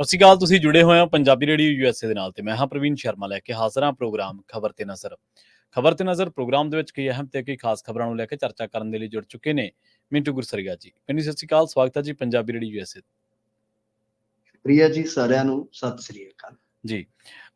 ਸਤਿ ਸ਼੍ਰੀ ਅਕਾਲ ਤੁਸੀਂ ਜੁੜੇ ਹੋਏ ਹੋ ਪੰਜਾਬੀ ਰੇਡੀਓ ਯੂਐਸਏ ਦੇ ਨਾਲ ਤੇ ਮੈਂ ਹਾਂ ਪ੍ਰਵੀਨ ਸ਼ਰਮਾ ਲੈ ਕੇ ਹਾਜ਼ਰ ਹਾਂ ਪ੍ਰੋਗਰਾਮ ਖਬਰ ਤੇ ਨਜ਼ਰ। ਖਬਰ ਤੇ ਨਜ਼ਰ ਪ੍ਰੋਗਰਾਮ ਦੇ ਵਿੱਚ ਕਈ ਅਹਿਮ ਤੇ ਕਈ ਖਾਸ ਖਬਰਾਂ ਨੂੰ ਲੈ ਕੇ ਚਰਚਾ ਕਰਨ ਦੇ ਲਈ ਜੁੜ ਚੁੱਕੇ ਨੇ ਮਿੰਟੂ ਗੁਰਸਰੀਆ ਜੀ। ਪਿੰਨੀ ਸਤਿ ਸ਼੍ਰੀ ਅਕਾਲ ਸਵਾਗਤ ਹੈ ਜੀ ਪੰਜਾਬੀ ਰੇਡੀਓ ਯੂਐਸਏ ਪ੍ਰਿਆ ਜੀ ਸਾਰਿਆਂ ਨੂੰ ਸਤਿ ਸ੍ਰੀ ਅਕਾਲ। ਜੀ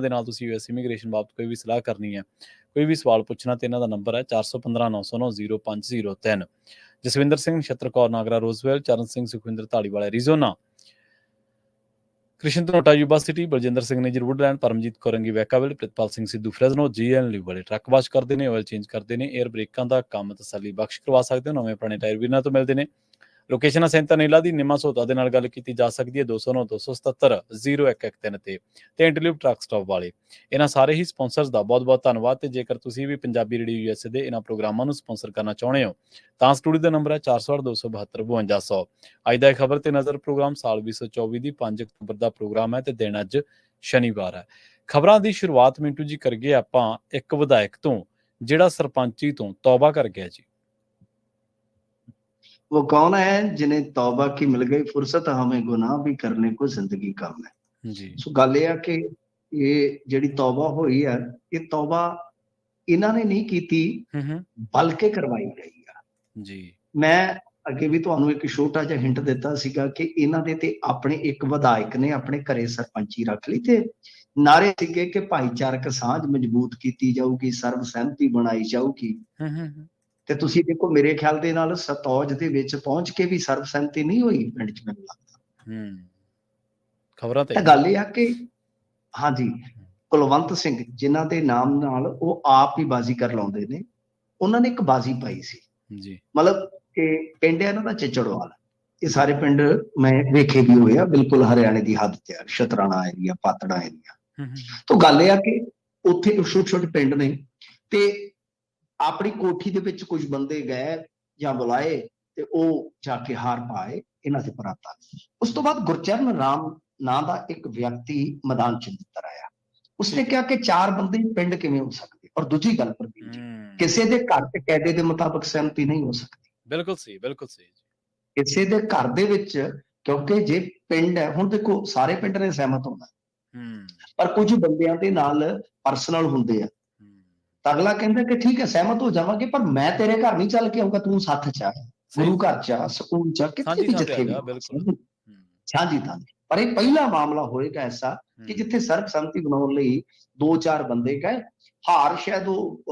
ਦੇ ਨਾਲ ਤੁਸੀਂ ਯੂਐਸ ਇਮੀਗ੍ਰੇਸ਼ਨ ਬਾਬਤ ਕੋਈ ਵੀ ਸਲਾਹ ਕਰਨੀ ਹੈ, ਕੋਈ ਵੀ ਸਵਾਲ ਪੁੱਛਣਾ ਤੇ ਇਹਨਾਂ ਦਾ ਨੰਬਰ ਹੈ 4159090503 Jaswinder Singh Nachhattar Kaur Nagra Roswell, Charan Singh Sukhwinder Dhaliwala Arizona Krishan Dhanota Yuba City Baljinder Singh ਨੇ Woodland Paramjit Korangi Vacaville Pritpal Singh Sidhu Fresno GN live ਵਾਲੇ ਟਰੱਕ ਵਾਸ਼ ਕਰਦੇ ਨੇ ਆਇਲ ਚੇਂਜ ਕਰਦੇ ਨੇ 에ਅਰ ਬ੍ਰੇਕਾਂ ਦਾ ਕੰਮ ਤਸੱਲੀ ਬਖਸ਼ ਕਰਵਾ ਸਕਦੇ ਹੋ, ਨਵੇਂ ਪੁਰਾਣੇ ਟਾਇਰ ਵੀ ਇਹਨਾਂ ਤੋਂ ਮਿਲਦੇ ਨੇ। ਲੋਕੇਸ਼ਨ ਸੈਂਟਰ ਨੀਲਾ ਦੀ, ਨਿਮਾ ਸੋਤਾ ਦੇ ਨਾਲ ਗੱਲ ਕੀਤੀ ਜਾ ਸਕਦੀ ਹੈ 209 277 0113 ਤੇ ਤੇ ਇੰਟਰਲਿਵ ਟਰੱਕ ਸਟਾਪ ਵਾਲੇ। ਇਹਨਾਂ ਸਾਰੇ ਹੀ ਸਪਾਂਸਰਸ ਦਾ ਬਹੁਤ-ਬਹੁਤ ਧੰਨਵਾਦ ਤੇ ਜੇਕਰ ਤੁਸੀਂ ਵੀ ਪੰਜਾਬੀ ਰੇਡੀਓ ਯੂਐਸਏ ਦੇ ਇਹਨਾਂ ਪ੍ਰੋਗਰਾਮਾਂ ਨੂੰ ਸਪਾਂਸਰ ਕਰਨਾ ਚਾਹੁੰਦੇ ਹੋ, ਤਾਂ ਸਟੂਡੀਓ ਦਾ ਨੰਬਰ ਹੈ 4082725200 ਅੱਜ ਦਾ ਇਹ ਖਬਰ ਤੇ ਨਜ਼ਰ ਪ੍ਰੋਗਰਾਮ ਸਾਲ 2024 ਦੀ 5 ਅਕਤੂਬਰ ਦਾ ਪ੍ਰੋਗਰਾਮ ਹੈ ਤੇ ਦਿਨ ਅੱਜ ਸ਼ਨੀਵਾਰ ਹੈ। ਖਬਰਾਂ ਦੀ ਸ਼ੁਰੂਆਤ ਮਿੰਟੂ ਜੀ ਕਰਗੇ ਆਪਾਂ ਇੱਕ ਵਿਧਾਇਕ ਤੋਂ, ਜਿਹੜਾ ਸਰਪੰਚੀ ਤੋਂ ਤੌਬਾ ਕਰ ਗਿਆ ਜੀ। वो कौन है जिन्हें तौबा की मिल गई फुर्सत हमें गुनाह भी करने को जिंदगी कम है ਜੀ ਸੋ ਗੱਲ ਇਹ ਆ ਕਿ ਇਹ ਜਿਹੜੀ ਤੌਬਾ ਹੋਈ ਆ ਇਹ ਤੌਬਾ ਇਹਨਾਂ ਨੇ ਨਹੀਂ ਕੀਤੀ ਹੂੰ ਹੂੰ ਬਲਕਿ ਕਰਵਾਈ ਗਈ ਆ ਜੀ ਮੈਂ ਅੱਗੇ ਵੀ ਤੁਹਾਨੂੰ ਇੱਕ ਛੋਟਾ ਜਿਹਾ ਹਿੰਟ ਦਿੱਤਾ ਸੀਗਾ ਕਿ ਇਹਨਾਂ ਦੇ ਤੇ ਆਪਣੇ ਇੱਕ ਵਿਧਾਇਕ ਨੇ ਆਪਣੇ ਘਰੇ ਸਰਪੰਚੀ ਰੱਖ ਲਈ ਤੇ ਨਾਰੇ ਸੀਗੇ ਕਿ ਭਾਈਚਾਰਕ ਸਾਂਝ ਮਜ਼ਬੂਤ ਕੀਤੀ ਜਾਊਗੀ ਸਰਬ ਸਹਿਮਤੀ ਬਣਾਈ ਜਾਊਗੀ ਹੂੰ ਹੂੰ ਹੂੰ ਤੇ ਤੁਸੀਂ ਦੇਖੋ ਮੇਰੇ ਖਿਆਲ ਦੇ ਨਾਲ ਸਤੌਜ ਦੇ ਵਿੱਚ ਪਹੁੰਚ ਕੇ ਵੀ ਸਰਬਸੰਮਤੀ ਨਹੀਂ ਹੋਈ ਪਿੰਡ ਚ ਮੈਨੂੰ ਲੱਗਦਾ। ਹੂੰ ਖਬਰਾਂ ਤੇ ਗੱਲ ਇਹ ਆ ਕਿ ਹਾਂਜੀ ਕੁਲਵੰਤ ਸਿੰਘ ਜਿਨ੍ਹਾਂ ਦੇ ਨਾਮ ਨਾਲ ਉਹ ਆਪ ਹੀ ਬਾਜ਼ੀ ਕਰ ਲਾਉਂਦੇ ਨੇ ਉਹਨਾਂ ਨੇ ਇੱਕ ਬਾਜ਼ੀ ਪਾਈ ਸੀ। ਜੀ। ਮਤਲਬ ਕਿ ਪਿੰਡ ਇਹਨਾਂ ਦਾ ਚਿਚੜਵਾਲ। ਇਹ ਸਾਰੇ ਪਿੰਡ ਮੈਂ ਵੇਖੇ ਵੀ ਹੋਏ ਆ ਬਿਲਕੁਲ ਹਰਿਆਣੇ ਦੀ ਹੱਦ ਤੇ ਆ ਸ਼ਤਰਾਣਾ ਏਰੀਆ ਪਾਤੜਾ ਏਰੀਆ ਤਾਂ ਗੱਲ ਇਹ ਆ ਕਿ ਉੱਥੇ ਛੋਟੇ ਛੋਟੇ ਪਿੰਡ ਨੇ ਤੇ ਆਪਣੀ ਕੋਠੀ ਦੇ ਵਿੱਚ ਕੁਝ ਬੰਦੇ ਗਏ ਜਾਂ ਬੁਲਾਏ ਤੇ ਉਹ ਜਾ ਕੇ ਹਾਰ ਪਾਏ ਇਹਨਾਂ ਦੇ ਪਰਾਤਾ ਉਸ ਤੋਂ ਬਾਅਦ ਗੁਰਚਰਨ ਰਾਮ ਨਾਂ ਦਾ ਇੱਕ ਵਿਅਕਤੀ ਮੈਦਾਨ ਚ ਨਿੱਤਰ ਆਇਆ। ਉਸਨੇ ਕਿਹਾ ਕਿ ਚਾਰ ਬੰਦੇ ਪਿੰਡ ਕਿਵੇਂ ਹੋ ਸਕਦੇ? ਔਰ ਦੂਜੀ ਗੱਲ ਪਰ ਵੀ ਹੂੰ। ਕਿਸੇ ਦੇ ਘਰ ਤੇ ਕਾਇਦੇ ਦੇ ਮੁਤਾਬਕ ਸਹਿਮਤੀ ਨਹੀਂ ਹੋ ਸਕਦੀ। ਬਿਲਕੁਲ ਸਹੀ ਬਿਲਕੁਲ ਸਹੀ ਜੀ। ਕਿਸੇ ਦੇ ਘਰ ਦੇ ਵਿੱਚ ਕਿਉਂਕਿ ਜੇ ਪਿੰਡ ਹੈ ਹੁਣ ਦੇਖੋ ਸਾਰੇ ਪਿੰਡ ਨੇ ਸਹਿਮਤ ਹੋਣਾ। ਹੂੰ। ਪਰ ਕੁਝ ਬੰਦਿਆਂ ਦੇ ਨਾਲ ਪਰਸਨਲ ਹੁੰਦੇ ਆ। ਤਾਂ ਅਗਲਾ ਕਹਿੰਦਾ ਕਿ ਠੀਕ ਹੈ ਸਹਿਮਤ ਹੋ ਜਾਵਾਂਗੇ ਪਰ ਮੈਂ ਤੇਰੇ ਘਰ ਨਹੀਂ ਚੱਲ ਕੇ ਆਊਂਗਾ ਤੂੰ ਸੱਥ ਚ ਆ ਗੁਰੂ ਘਰ ਚ ਆ ਸਕੂਲ ਚ ਸਾਂਝੀ ਵੀ ਜਿੱਥੇ ਵੀ। ਬਿਲਕੁਲ। ਸਾਂਝੀ। ਤੇ। ਪਰ ਇਹ ਪਹਿਲਾ ਮਾਮਲਾ ਹੋਏਗਾ ਐਸਾ ਕਿ ਜਿੱਥੇ ਸਰਬਸੰਮਤੀ ਬਣਾਉਣ ਲਈ ਦੋ ਚਾਰ ਬੰਦੇ ਗਏ ਹਾਰ ਸ਼ਾਇਦ ਉਹ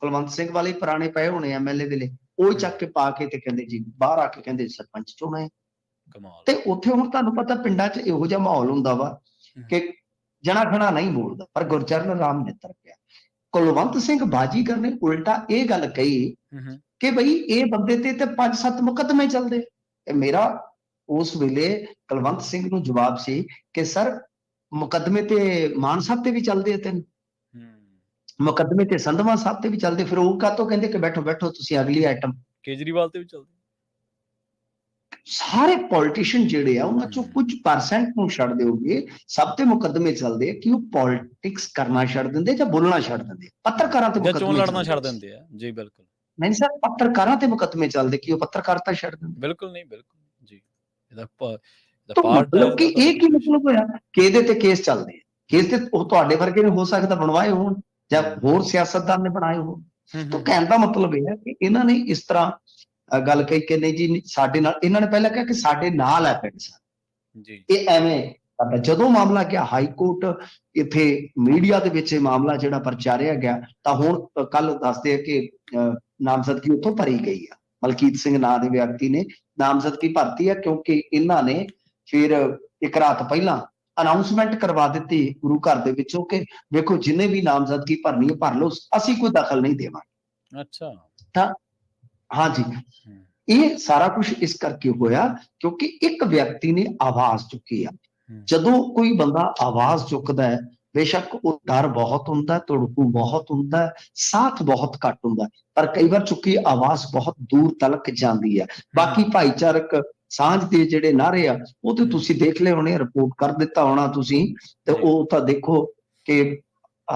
ਕੁਲਵੰਤ ਸਿੰਘ ਵਾਲੇ ਪੁਰਾਣੇ ਪਏ ਹੋਣੇ ਐਮਐਲਏ ਵੇਲੇ ਉਹ ਚੱਕ ਕੇ ਪਾ ਕੇ ਤੇ ਕਹਿੰਦੇ ਜੀ ਬਾਹਰ ਆ ਕੇ ਕਹਿੰਦੇ ਸਰਪੰਚ ਚੁਣਾ ਹੈ ਕਮਾਲ। ਤੇ ਉੱਥੇ ਹੁਣ ਤੁਹਾਨੂੰ ਪਤਾ ਪਿੰਡਾਂ 'ਚ ਇਹੋ ਜਿਹਾ ਮਾਹੌਲ ਹੁੰਦਾ ਵਾ ਕਿ ਜਣਾ ਖਣਾ ਨਹੀਂ ਬੋਲਦਾ ਪਰ ਗੁਰਚਰਨ ਰਾਮ ਨਿੱਤਰ ਪਿਆ ਕੁਲਵੰਤ ਸਿੰਘ ਬਾਜੀਗਰ ਨੇ ਉਲਟਾ ਇਹ ਗੱਲ ਕਹੀ ਕਿ ਬਈ ਇਹ ਬੰਦੇ ਤੇ ਤੇ ਪੰਜ ਸੱਤ ਮੁਕੱਦਮੇ ਚੱਲਦੇ। ਤੇ ਮੇਰਾ ਉਸ ਵੇਲੇ ਕੁਲਵੰਤ ਸਿੰਘ ਨੂੰ ਜਵਾਬ ਸੀ ਕਿ ਸਰ ਮੁਕੱਦਮੇ ਤੇ ਮਾਨ ਸਾਹਿਬ ਤੇ ਵੀ ਚੱਲਦੇ ਆ ਤੈਨੂੰ। ਮੁਕੱਦਮੇ ਤੇ ਸੰਧਵਾ ਸਾਹਿਬ ਤੇ ਵੀ ਚੱਲਦੇ। ਫਿਰ ਉਹ ਕਾਤੋਂ ਕਹਿੰਦੇ ਕਿ ਬੈਠੋ ਬੈਠੋ ਤੁਸੀਂ ਅਗਲੀ ਆਈਟਮ ਕੇਜਰੀਵਾਲ ਤੇ ਵੀ ਚੱਲਦੀ। ਸਾਰੇ ਪੋਲੀਟੀਸ਼ੀਅਨ ਜਿਹੜੇ ਆ ਉਹਨਾਂ ਚੋਂ। ਕੁਝ ਪਰਸੈਂਟ ਨੂੰ ਛੱਡ ਦਿਓਗੇ ਸਭ ਤੇ ਮੁਕੱਦਮੇ ਚੱਲਦੇ ਆ ਕਿ ਉਹ ਪੋਲਿਟਿਕਸ ਕਰਨਾ ਛੱਡ ਦਿੰਦੇ ਜਾਂ ਬੋਲਣਾ ਛੱਡ ਦਿੰਦੇ ਪੱਤਰਕਾਰਾਂ ਤੇ ਜਾਂ ਚੋਣ ਮੁਕੱਦਮੇ ਲੜਨਾ ਛੱਡ ਦਿੰਦੇ ਆ। ਜੀ ਬਿਲਕੁਲ। ਨਹੀਂ ਸਰ ਪੱਤਰਕਾਰਾਂ ਤੇ ਮੁਕੱਦਮੇ ਚੱਲਦੇ ਕਿ ਉਹ ਪੱਤਰਕਾਰਤਾ ਛੱਡ ਦਿੰਦੇ। ਬਿਲਕੁਲ ਨਹੀਂ ਬਿਲਕੁਲ ਜੀ ਇਹਦਾ ਤਾਂ ਪਾਰਟ ਮਤਲਬ ਕਿ ਇਹ ਕੀ ਮਤਲਬ ਹੋਇਆ? ਕਿ ਇਹਦੇ ਤੇ ਕੇਸ ਚੱਲਦੇ ਆ। ਕੇਸ ਤੇ ਉਹ ਤੁਹਾਡੇ ਵਰਗੇ ਨੇ ਹੋ ਸਕਦਾ ਬਣਵਾਏ ਹੋਣ ਜਾਂ ਹੋਰ ਸਿਆਸਤਦਾਨ ਨੇ ਬਣਾਏ ਹੋਣ। ਤਾਂ ਕਹਿਣ ਦਾ ਮਤਲਬ ਇਹ ਹੈ ਕਿ ਇਹਨਾਂ ਨੇ ਇਸ ਤਰ੍ਹਾਂ ਗੱਲ ਕਹੀ ਕਿ ਨਹੀਂ ਜੀ ਸਾਡੇ ਨਾਲ ਇਹਨਾਂ ਨੇ ਪਹਿਲਾਂ ਕਿਹਾ ਕਿ ਸਾਡੇ ਨਾਲ ਹੈ ਪਿੰਡ ਸਾਡਾ ਜੀ। ਇਹ ਐਵੇਂ ਕਰਦਾ ਜਦੋਂ ਮਾਮਲਾ ਗਿਆ ਹਾਈ ਕੋਰਟ ਇੱਥੇ ਮੀਡੀਆ ਦੇ ਵਿੱਚ ਇਹ ਮਾਮਲਾ ਜਿਹੜਾ ਪ੍ਰਚਾਰਿਆ ਗਿਆ ਤਾਂ ਹੁਣ ਕੱਲ ਦੱਸਦੇ ਆ ਕਿ ਨਾਮਜ਼ਦਗੀ ਉੱਥੋਂ ਭਰੀ ਗਈ ਆ। ਮਲਕੀਤ ਸਿੰਘ ਨਾਂ ਦੇ ਵਿਅਕਤੀ ਨੇ ਨਾਮਜ਼ਦਗੀ ਭਰਤੀ ਆ ਕਿਉਂਕਿ ਇਹਨਾਂ ਨੇ ਫਿਰ ਇੱਕ ਰਾਤ ਪਹਿਲਾਂ ਅਨਾਉਂਸਮੈਂਟ ਕਰਵਾ ਦਿੱਤੀ ਗੁਰੂ ਘਰ ਦੇ ਵਿੱਚੋਂ ਕਿ ਵੇਖੋ ਜਿੰਨੇ ਵੀ ਨਾਮਜ਼ਦਗੀ ਭਰਨੀ ਹੈ ਭਰ ਲਓ ਅਸੀਂ ਕੋਈ ਦਖਲ ਨਹੀਂ ਦੇਵਾਂਗੇ। ਅੱਛਾ। ਹਾਂਜੀ ਇਹ ਸਾਰਾ ਕੁਝ ਇਸ ਕਰਕੇ ਹੋਇਆ ਕਿਉਂਕਿ ਇੱਕ ਵਿਅਕਤੀ ਨੇ ਆਵਾਜ਼ ਚੁੱਕੀ ਆ ਜਦੋਂ ਕੋਈ ਬੰਦਾ ਆਵਾਜ਼ ਚੁੱਕਦਾ ਹੈ ਬੇਸ਼ੱਕ ਉਹ ਡਰ ਬਹੁਤ ਹੁੰਦਾ ਤੁੜਕੂ ਬਹੁਤ ਹੁੰਦਾ ਸਾਥ ਬਹੁਤ ਘੱਟ ਹੁੰਦਾ ਪਰ ਕਈ ਵਾਰ ਚੁੱਕੀ ਆਵਾਜ਼ ਬਹੁਤ ਦੂਰ ਤੱਕ ਜਾਂਦੀ ਹੈ ਬਾਕੀ ਭਾਈਚਾਰਕ ਸਾਂਝ ਦੇ ਜਿਹੜੇ ਨਾਰੇ ਆ ਉਹ ਤੇ ਤੁਸੀਂ ਦੇਖ ਲਏ ਹੋਣੇ ਰਿਪੋਰਟ ਕਰ ਦਿੱਤਾ ਹੋਣਾ ਤੁਸੀਂ ਤੇ। ਉਹ ਤਾਂ ਦੇਖੋ ਕਿ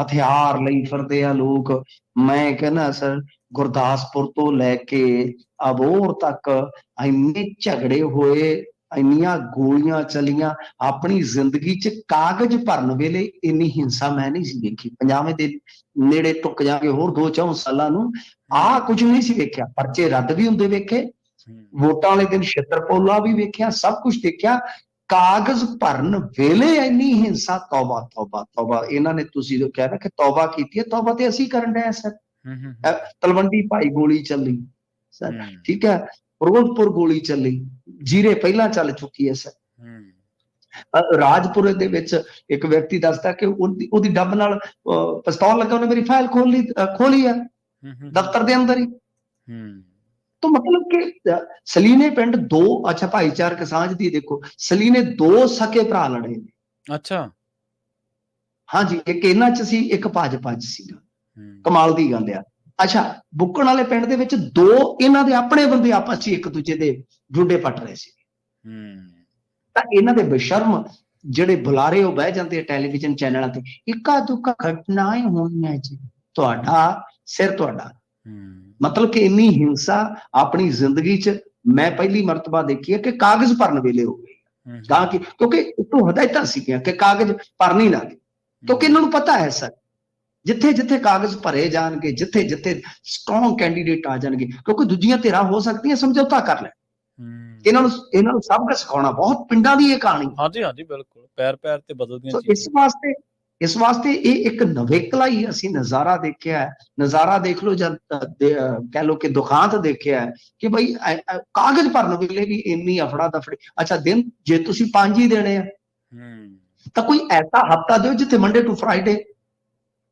ਹਥਿਆਰ ਲਈ ਫਿਰਦੇ ਆ ਲੋਕ। ਮੈਂ ਕਹਿੰਦਾ ਸਰ ਗੁਰਦਾਸਪੁਰ ਤੋਂ ਲੈ ਕੇ ਅਬੋਹਰ ਤੱਕ ਇੰਨੇ ਝਗੜੇ ਹੋਏ ਇੰਨੀਆਂ ਗੋਲੀਆਂ ਚਲੀਆਂ ਆਪਣੀ ਜ਼ਿੰਦਗੀ 'ਚ ਕਾਗਜ਼ ਭਰਨ ਵੇਲੇ ਇੰਨੀ ਹਿੰਸਾ ਮੈਂ ਨਹੀਂ ਸੀ ਦੇਖੀ ਪੰਜਾਵੇਂ ਦੇ ਨੇੜੇ ਟੁੱਕ ਜਾਗੇ ਹੋਰ ਦੋ ਚੌਂ ਸਾਲਾਂ ਨੂੰ ਆਹ ਕੁਝ ਨਹੀਂ ਸੀ ਵੇਖਿਆ। ਪਰਚੇ ਰੱਦ ਵੀ ਹੁੰਦੇ ਵੇਖੇ ਵੋਟਾਂ ਵਾਲੇ ਦਿਨ ਛਿੱਤਰਪੋਲਾ ਵੀ ਵੇਖਿਆ ਸਭ ਕੁਝ ਦੇਖਿਆ। ਕਾਗਜ਼ ਭਰਨ ਵੇਲੇ ਇੰਨੀ ਹਿੰਸਾ ਤੌਬਾ ਤੌਬਾ ਤੌਬਾ। ਇਹਨਾਂ ਨੇ ਤੁਸੀਂ ਜੋ ਕਹਿ ਰਹੇ ਕਿ ਤੌਬਾ ਕੀਤੀ ਹੈ ਤੌਬਾ ਤੇ ਅਸੀਂ ਕਰਨ ਡਏ ਹਾਂ ਸਰ। ਤਲਵੰਡੀ ਭਾਈ ਗੋਲੀ ਚੱਲੀ ਸਰ। ਠੀਕ ਹੈ ਫਿਰੋਜ਼ਪੁਰ ਗੋਲੀ ਚੱਲੀ ਜੀਰੇ ਪਹਿਲਾਂ ਚੱਲ ਚੁੱਕੀ ਹੈ ਸਰ। ਰਾਜਪੁਰੇ ਦੇ ਵਿੱਚ ਇੱਕ ਵਿਅਕਤੀ ਦੱਸਦਾ ਕਿ ਉਹਦੀ ਉਹਦੀ ਡੱਬ ਨਾਲ ਪਿਸਤੌਲ ਲੱਗਾ ਉਹਨੇ ਮੇਰੀ ਫਾਈਲ ਖੋਲ ਲਈ ਖੋਲੀ ਆ। ਦਫ਼ਤਰ ਦੇ ਅੰਦਰ ਹੀ। ਮਤਲਬ ਕਿ ਅਹ, ਸਲੀਨੇ ਪਿੰਡ ਦੋ ਅੱਛਾ ਭਾਈਚਾਰਕ ਸਾਂਝ ਦੀ ਦੇਖੋ ਸਲੀਨੇ ਦੋ ਸਕੇ ਭਰਾ ਲੜੇ ਨੇ ਅੱਛਾ ਹਾਂਜੀ ਇੱਕ ਇਹਨਾਂ ਚ ਸੀ ਇੱਕ ਭਾਜਪਾ ਚ ਸੀਗਾ ਕਮਾਲ ਦੀ ਗੱਲ ਆ ਅੱਛਾ ਬੁੱਕਣ ਵਾਲੇ ਪਿੰਡ ਦੇ ਵਿੱਚ ਦੋ ਇਹਨਾਂ ਦੇ ਆਪਣੇ ਬੰਦੇ ਆਪਸ ਚ ਇੱਕ ਦੂਜੇ ਦੇ ਜੁੰਡੇ ਪੱਟ ਰਹੇ ਸੀ ਹੂੰ, ਤਾਂ ਇਹਨਾਂ ਦੇ ਬੇਸ਼ਰਮ ਜਿਹੜੇ ਬੁਲਾਰੇ ਉਹ ਬਹਿ ਜਾਂਦੇ ਆ ਟੈਲੀਵਿਜ਼ਨ ਚੈਨਲਾਂ ਤੇ ਇੱਕਾ ਦੁੱਕਾ ਘਟਨਾएं ਹੋਈਆਂ ਜੀ ਤੁਹਾਡਾ ਸਿਰ ਤੁਹਾਡਾ ਹੂੰ, ਮਤਲਬ ਕਿ ਇੰਨੀ ਹਿੰਸਾ ਆਪਣੀ ਜ਼ਿੰਦਗੀ 'ਚ ਮੈਂ ਪਹਿਲੀ ਮਰਤਬਾ ਦੇਖੀ ਹੈ ਕਿ ਕਾਗਜ਼ ਭਰਨ ਵੇਲੇ ਹੋ ਗਈ। ਤਾਂ ਕਿ ਕਿਉਂਕਿ ਉਤੋਂ ਹਦਾਇਤਾਂ ਸੀਗੀਆਂ ਕਿ ਕਾਗਜ਼ ਭਰ ਨਹੀਂ ਲਾਗੇ। ਕਿਉਂਕਿ ਇਹਨਾਂ ਨੂੰ ਪਤਾ ਹੈ ਸਰ ਜਿੱਥੇ ਜਿੱਥੇ ਕਾਗਜ਼ ਭਰੇ ਜਾਣਗੇ ਜਿੱਥੇ ਜਿੱਥੇ ਸਟਰੋਂਗ ਕੈਂਡੀਡੇਟ ਆ ਜਾਣਗੇ ਕਿਉਂਕਿ ਦੂਜੀਆਂ ਧਿਰਾਂ ਹੋ ਸਕਦੀਆਂ ਸਮਝੌਤਾ ਕਰ ਲੈ ਇਹਨਾਂ ਨੂੰ ਇਹਨਾਂ ਨੂੰ ਸਭ ਕੁਝ ਸਿਖਾਉਣਾ ਬਹੁਤ ਪਿੰਡਾਂ ਦੀ ਇਹ ਕਹਾਣੀ। ਹਾਂਜੀ ਹਾਂਜੀ ਬਿਲਕੁਲ। ਪੈਰ ਪੈਰ ਤੇ ਬਦਲਦੀਆਂ ਸੋ ਚੀਜ਼ਾਂ। ਇਸ ਵਾਸਤੇ ਇਸ ਵਾਸਤੇ ਇਹ ਇੱਕ ਨਵੇਕਲਾ ਹੀ ਅਸੀਂ ਨਜ਼ਾਰਾ ਦੇਖਿਆ ਹੈ। ਨਜ਼ਾਰਾ ਦੇਖ ਲਓ ਜਦ ਕਹਿ ਲਓ ਕਿ ਦੁਖਾਂਤ ਦੇਖਿਆ ਹੈ ਕਿ ਅ, ਕਾਗਜ਼ ਭਰਨ ਵੇਲੇ ਵੀ ਇੰਨੀ ਅਫੜਾ ਦਫੜੀ ਅੱਛਾ ਦਿਨ ਜੇ ਤੁਸੀਂ ਪੰਜ ਹੀ ਦੇਣੇ ਆ ਹੂੰ। ਤਾਂ ਕੋਈ ਐਸਾ ਹਫਤਾ ਦਿਓ ਜਿੱਥੇ ਮੰਡੇ ਟੂ ਫਰਾਈਡੇ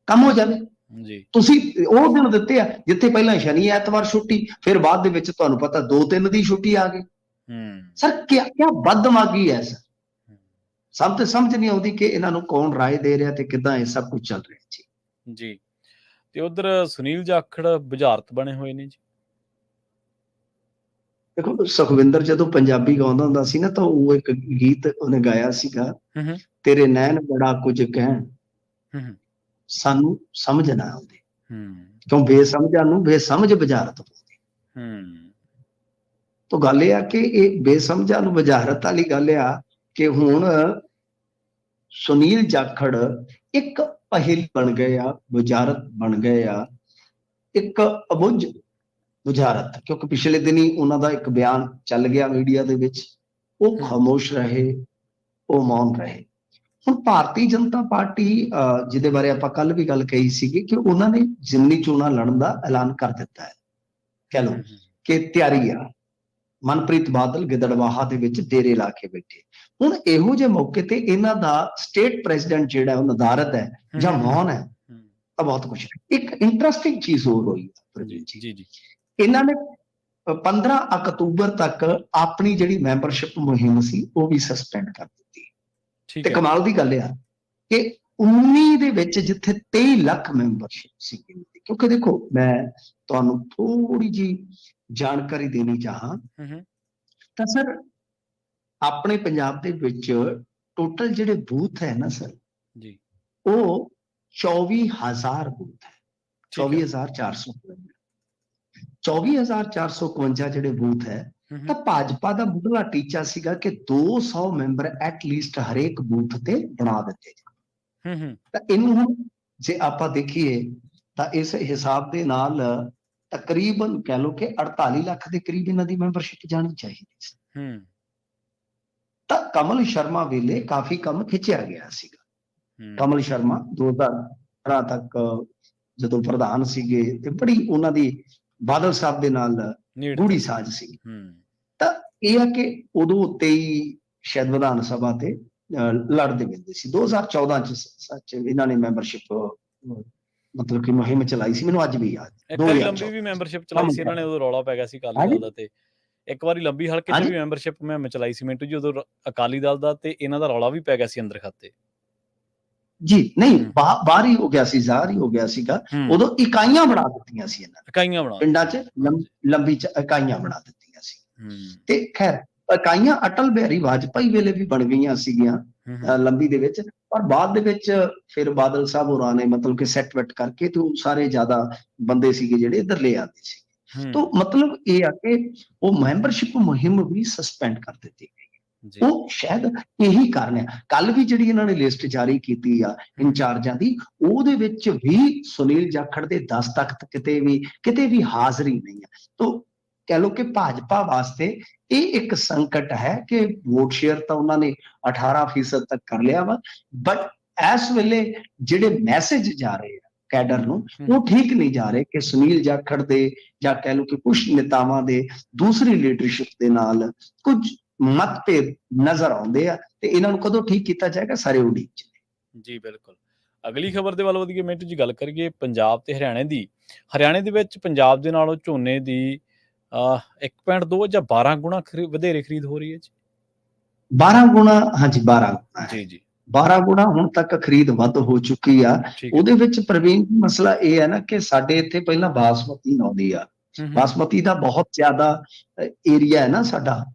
ਕੰਮ ਹੋ ਜਾਵੇ। ਜੀ। ਤੁਸੀਂ ਉਹ ਦਿਨ ਦਿੱਤੇ ਆ ਜਿੱਥੇ ਪਹਿਲਾਂ ਸ਼ਨੀ ਐਤਵਾਰ ਛੁੱਟੀ ਫਿਰ ਬਾਅਦ ਦੇ ਵਿੱਚ ਤੁਹਾਨੂੰ ਪਤਾ ਦੋ ਤਿੰਨ ਦੀ ਛੁੱਟੀ ਆ ਗਈ। ਹੂੰ। ਸਰ ਕੀ ਕੀ ਬਦਦਮਾਗੀ ਹੈ ਸਰ। ਸਭ ਤੇ ਸਮਝ ਨਹੀਂ ਆਉਂਦੀ ਕਿ ਇਹਨਾਂ ਨੂੰ ਕੌਣ ਰਾਏ ਦੇ ਰਿਹਾ ਤੇ ਕਿੱਦਾਂ ਇਹ ਸਭ ਕੁਝ ਚੱਲ ਰਿਹਾ ਜੀ। ਜੀ। ਤੇ ਉਧਰ ਸੁਨੀਲ ਜਾਖੜ ਬੁਝਾਰਤ ਬਣੇ ਹੋਏ ਨੇ ਜੀ। ਦੇਖੋ ਸੁਖਵਿੰਦਰ ਜਦੋਂ ਪੰਜਾਬੀ ਗਾਉਂਦਾ ਹੁੰਦਾ ਸੀ ਨਾ ਤਾਂ ਉਹ ਇੱਕ ਗੀਤ ਉਹਨੇ ਗਾਇਆ ਸੀਗਾ ਹੂੰ ਹੂੰ। ਤੇਰੇ ਨੈਣ ਬੜਾ ਕੁਝ ਕਹਿਣ। ਹੂੰ, ਹੂੰ। ਸਾਨੂੰ ਸਮਝ ਨਾ ਆਉਂਦੀ। ਹੂੰ। ਕਿਉਂ ਬੇਸਮਝਾਂ ਨੂੰ ਬੇਸਮਝ ਬੁਝਾਰਤ ਹੂੰ। ਤਾਂ ਗੱਲ ਇਹ ਆ ਕਿ ਇਹ ਬੇਸਮਝਾਂ ਨੂੰ ਬੁਝਾਰਤ ਵਾਲੀ ਗੱਲ ਆ ਕਿ ਹੁਣ ਸੁਨੀਲ ਜਾਖੜ ਇੱਕ ਪਹਿਲ ਬਣ ਗਏ ਆ ਬੁਝਾਰਤ ਬਣ ਗਏ ਆ ਇੱਕ ਅਬੁੱਝ ਬੁਝਾਰਤ ਕਿਉਂਕਿ ਪਿਛਲੇ ਦਿਨੀ ਉਹਨਾਂ ਦਾ ਇੱਕ ਬਿਆਨ ਚੱਲ ਗਿਆ ਮੀਡੀਆ ਦੇ ਵਿੱਚ ਉਹ। ਖਾਮੋਸ਼ ਰਹੇ ਉਹ ਮੌਨ ਰਹੇ। ਹੁਣ ਭਾਰਤੀ ਜਨਤਾ ਪਾਰਟੀ ਜਿਹਦੇ ਬਾਰੇ ਆਪਾਂ ਕੱਲ ਵੀ ਗੱਲ ਕਹੀ ਸੀਗੀ ਕਿ ਉਹਨਾਂ ਨੇ ਜਿਮਨੀ ਚੋਣਾਂ ਲੜਨ ਦਾ ਐਲਾਨ ਕਰ ਦਿੱਤਾ ਹੈ। ਕਹਿ ਲਓ ਕਿ ਤਿਆਰੀ ਆ। ਮਨਪ੍ਰੀਤ ਬਾਦਲ ਗਿੱਦੜਵਾਹਾ ਦੇ ਵਿੱਚ ਡੇਰੇ ਲਾ ਕੇ ਬੈਠੇ। ਹੁਣ ਇਹੋ ਜਿਹੇ ਮੌਕੇ ਤੇ ਇਹਨਾਂ ਦਾ ਸਟੇਟ ਪ੍ਰੈਜ਼ੀਡੈਂਟ ਜਿਹੜਾ ਉਹ ਨਦਾਰਦ ਹੈ ਜਾਂ ਮੌਨ ਹੈ ਤਾਂ ਬਹੁਤ ਕੁਝ ਇੱਕ ਇੰਟਰਸਟਿੰਗ ਚੀਜ਼ ਹੋਰ ਹੋਈ ਜੀ। ਜੀ ਇਹਨਾਂ ਨੇ ਅ, 15 ਅਕਤੂਬਰ ਤੱਕ ਆਪਣੀ ਜਿਹੜੀ ਮੈਂਬਰਸ਼ਿਪ ਮੁਹਿੰਮ ਸੀ ਉਹ ਵੀ ਸਸਪੈਂਡ ਕਰ ਦਿੱਤੀ। ਠੀਕ ਤੇ ਹੈ। ਕਮਾਲ ਦੀ ਗੱਲ ਆ ਕਿ 19 ਦੇ ਵਿੱਚ ਜਿੱਥੇ 23 ਲੱਖ ਮੈਂਬਰਸ਼ਿਪ ਸੀ ਕਿਉਂਕਿ ਦੇਖੋ ਮੈਂ ਤੁਹਾਨੂੰ ਥੋੜੀ ਜੀ ਜਾਣਕਾਰੀ ਦੇਣੀ ਚਾਹਾਂ। ਤਾਂ ਸਰ ਆਪਣੇ ਪੰਜਾਬ ਦੇ ਵਿੱਚ ਟੋਟਲ ਜਿਹੜੇ ਬੂਥ ਹੈ ਨਾ ਸਰ ਜੀ। ਉਹ 24000 ਬੂਥ ਹੈ। ਠੀਕ ਹੈ। 24452 24452 ਜਿਹੜੇ ਬੂਥ ਹੈ ਤਾਂ ਭਾਜਪਾ ਦਾ ਮੁੱਢਲਾ ਟੀਚਾ ਸੀਗਾ ਕਿ 200 ਮੈਂਬਰ ਐਟ ਲੀਸਟ ਹਰੇਕ ਬੂਥ ਤੇ ਬਣਾ ਦਿੱਤੇ ਜਾਣ। ਹੂੰ ਹੂੰ ਤਾਂ ਇਹਨੂੰ ਹੁਣ ਜੇ ਆਪਾਂ ਦੇਖੀਏ ਤਾਂ ਇਸ ਹਿਸਾਬ ਦੇ ਨਾਲ ਤਕਰੀਬਨ ਕਹਿ ਲਓ ਕਿ 48 ਲੱਖ ਦੇ ਕਰੀਬ ਇਹਨਾਂ ਦੀ ਮੈਂਬਰਸ਼ਿਪ ਜਾਣੀ ਚਾਹੀਦੀ ਸੀ। ਹੂੰ। ਤਾਂ ਕਮਲ ਸ਼ਰਮਾ ਵੇਲੇ ਕਾਫੀ ਕੰਮ ਖਿੱਚਿਆ ਗਿਆ ਸੀਗਾ। ਕਮਲ ਸ਼ਰਮਾ 2018 ਤੱਕ ਜਦੋਂ ਪ੍ਰਧਾਨ ਸੀਗੇ ਤੇ ਬੜੀ ਉਹਨਾਂ ਦੀ ਬਾਦਲ ਸਾਹਿਬ ਦੇ ਨਾਲ ਗੂੜੀ ਸਾਜ਼ ਸੀ। ਤਾਂ ਇਹ ਆ ਕਿ ਉਦੋਂ ਉੱਤੇ ਹੀ ਸ਼ਾਇਦ ਵਿਧਾਨ ਸਭਾ ਤੇ ਲੜਦੇ ਮਿਲਦੇ ਸੀ। 2014 ਚ ਸੱਚ ਇਹਨਾਂ ਨੇ ਮੈਂਬਰਸ਼ਿਪ ਮਤਲਬ ਕਿ ਮੁਹਿੰਮ ਚਲਾਈ ਸੀ ਮੈਨੂੰ ਅੱਜ ਵੀ ਯਾਦ ਇੱਕ ਵਾਰੀ 2014 ਲੰਬੀ ਵੀ ਮੈਂਬਰਸ਼ਿਪ ਚਲਾਈ ਸੀ ਇਹਨਾਂ ਨੇ ਉਦੋਂ ਰੌਲਾ ਪੈ ਗਿਆ ਸੀ ਕਾਲੀ ਹਾਂਜੀ। ਦਲ ਦਾ ਤੇ। ਇੱਕ ਵਾਰੀ ਲੰਬੀ ਹਲਕੇ 'ਚ। ਵੀ ਮੈਂਬਰਸ਼ਿਪ ਮੈਂ ਚਲਾਈ ਸੀ ਮਿੰਟੂ ਜੀ ਉਦੋਂ ਅਕਾਲੀ ਦਲ ਦਾ ਤੇ ਇਹਨਾਂ ਦਾ ਰੌਲਾ ਵੀ ਪੈ ਗਿਆ ਸੀ ਅੰਦਰ ਖਾਤੇ। ਜੀ ਨਹੀਂ ਬਾਹਰ ਹੀ ਹੋ ਗਿਆ ਸੀ ਜ਼ਾਹਰ ਹੀ ਹੋ ਗਿਆ ਸੀਗਾ। ਉਦੋਂ ਇਕਾਈਆਂ ਬਣਾ ਦਿੱਤੀਆਂ ਸੀ ਇਹਨਾਂ ਨੇ। ਇਕਾਈਆਂ ਬਣਾ ਪਿੰਡਾਂ 'ਚ ਲੰਬ- ਚ ਇਕਾਈਆਂ ਬਣਾ ਦਿੱਤੀਆਂ ਸੀ। ਤੇ ਖੈਰ ਇਕਾਈਆਂ ਅਟਲ ਬਿਹਾਰੀ ਵਾਜਪਾਈ ਵੇਲੇ ਵੀ ਬਣ ਗਈਆਂ ਸੀਗੀਆਂ ਲੰਬੀ ਦੇ ਵਿੱਚ। ਪਰ ਬਾਅਦ ਦੇ ਵਿੱਚ ਫਿਰ ਬਾਦਲ ਸਾਹਿਬ ਹੋਰਾਂ ਨੇ ਮਤਲਬ ਕਿ ਸੈੱਟ ਵੈਟ ਕਰਕੇ ਤੇ ਉਹ ਸਾਰੇ ਜ਼ਿਆਦਾ ਬੰਦੇ ਸੀਗੇ ਜਿਹੜੇ ਇੱਧਰ ਲੈ ਆਉਂਦੇ ਸੀ ਤੋਂ ਮਤਲਬ ਇਹ ਆ ਕਿ ਉਹ ਮੈਂਬਰਸ਼ਿਪ ਮੁਹਿੰਮ ਵੀ ਸਸਪੈਂਡ ਕਰ ਦਿੱਤੀ ਗਈ ਉਹ ਸ਼ਾਇਦ ਇਹੀ ਕਾਰਨ ਹੈ। ਕੱਲ ਵੀ ਜਿਹੜੀ ਇਹਨਾਂ ਨੇ ਲਿਸਟ ਜਾਰੀ ਕੀਤੀ ਆ ਇੰਚਾਰਜਾਂ ਦੀ ਉਹਦੇ ਵਿੱਚ ਵੀ ਸੁਨੀਲ ਜਾਖੜ ਦੇ ਦਸਤਖਤ ਕਿਤੇ ਵੀ ਕਿਤੇ ਵੀ ਹਾਜ਼ਰੀ ਨਹੀਂ ਹੈ। ਤੋਂ ਕਹਿ ਲਓ ਕਿ ਭਾਜਪਾ ਵਾਸਤੇ ਇਹ ਇੱਕ ਸੰਕਟ ਹੈ ਕਿ ਵੋਟ ਸ਼ੇਅਰ ਤਾਂ ਉਹਨਾਂ ਨੇ 18% ਤੱਕ ਕਰ ਲਿਆ ਵਾ ਬਟ ਇਸ ਵੇਲੇ ਜਿਹੜੇ ਮੈਸੇਜ ਜਾ ਰਹੇ ਆ ਕੈਡਰ ਨੂੰ ਉਹ ਠੀਕ ਨਹੀਂ ਜਾ ਰਹੇ ਕਿ ਸੁਨੀਲ ਜਾਖੜ ਦੇ ਜਾਂ ਕਹਿ ਲਓ ਕਿ ਕੁਝ ਨੇਤਾਵਾਂ ਦੇ ਦੂਸਰੀ ਲੀਡਰਸ਼ਿਪ ਦੇ ਨਾਲ ਕੁਝ ਮਤਭੇਦ ਨਜ਼ਰ ਆਉਂਦੇ ਆ ਤੇ ਇਹਨਾਂ ਨੂੰ ਕਦੋਂ ਠੀਕ ਕੀਤਾ ਜਾਏਗਾ? ਸਾਰੇ ਉਡੀਕ ਚ। ਜੀ ਬਿਲਕੁਲ। ਅਗਲੀ ਖਬਰ ਦੇ ਵੱਲ ਵਧੀਏ ਮਿੰਟੂ ਜੀ ਗੱਲ ਕਰੀਏ ਪੰਜਾਬ ਤੇ ਹਰਿਆਣੇ ਦੀ। ਹਰਿਆਣੇ ਦੇ ਵਿੱਚ ਪੰਜਾਬ ਦੇ ਨਾਲੋਂ ਝੋਨੇ ਦੀ 1.2 ਜਾਂ 12 ਗੁਣਾ ਵਧੇਰੇ ਖਰੀਦ ਹੋ ਰਹੀ ਹੈ ਜੀ? 12 ਗੁਣਾ ਹਾਂਜੀ 12 ਗੁਣਾ। ਜੀ ਜੀ। 12 ਗੁਣਾ ਹੁਣ ਤੱਕ ਖਰੀਦ ਵੱਧ ਹੋ ਚੁੱਕੀ ਆ। ਉਹਦੇ ਵਿੱਚ ਪ੍ਰਵੀਨ ਮਸਲਾ ਇਹ ਹੈ ਨਾ ਕਿ ਸਾਡੇ ਇੱਥੇ ਪਹਿਲਾਂ ਬਾਸਮਤੀ ਆਉਂਦੀ ਆ। ਬਾਸਮਤੀ ਦਾ ਬਹੁਤ ਜ਼ਿਆਦਾ ਏਰੀਆ ਹੈ ਨਾ ਸਾਡਾ।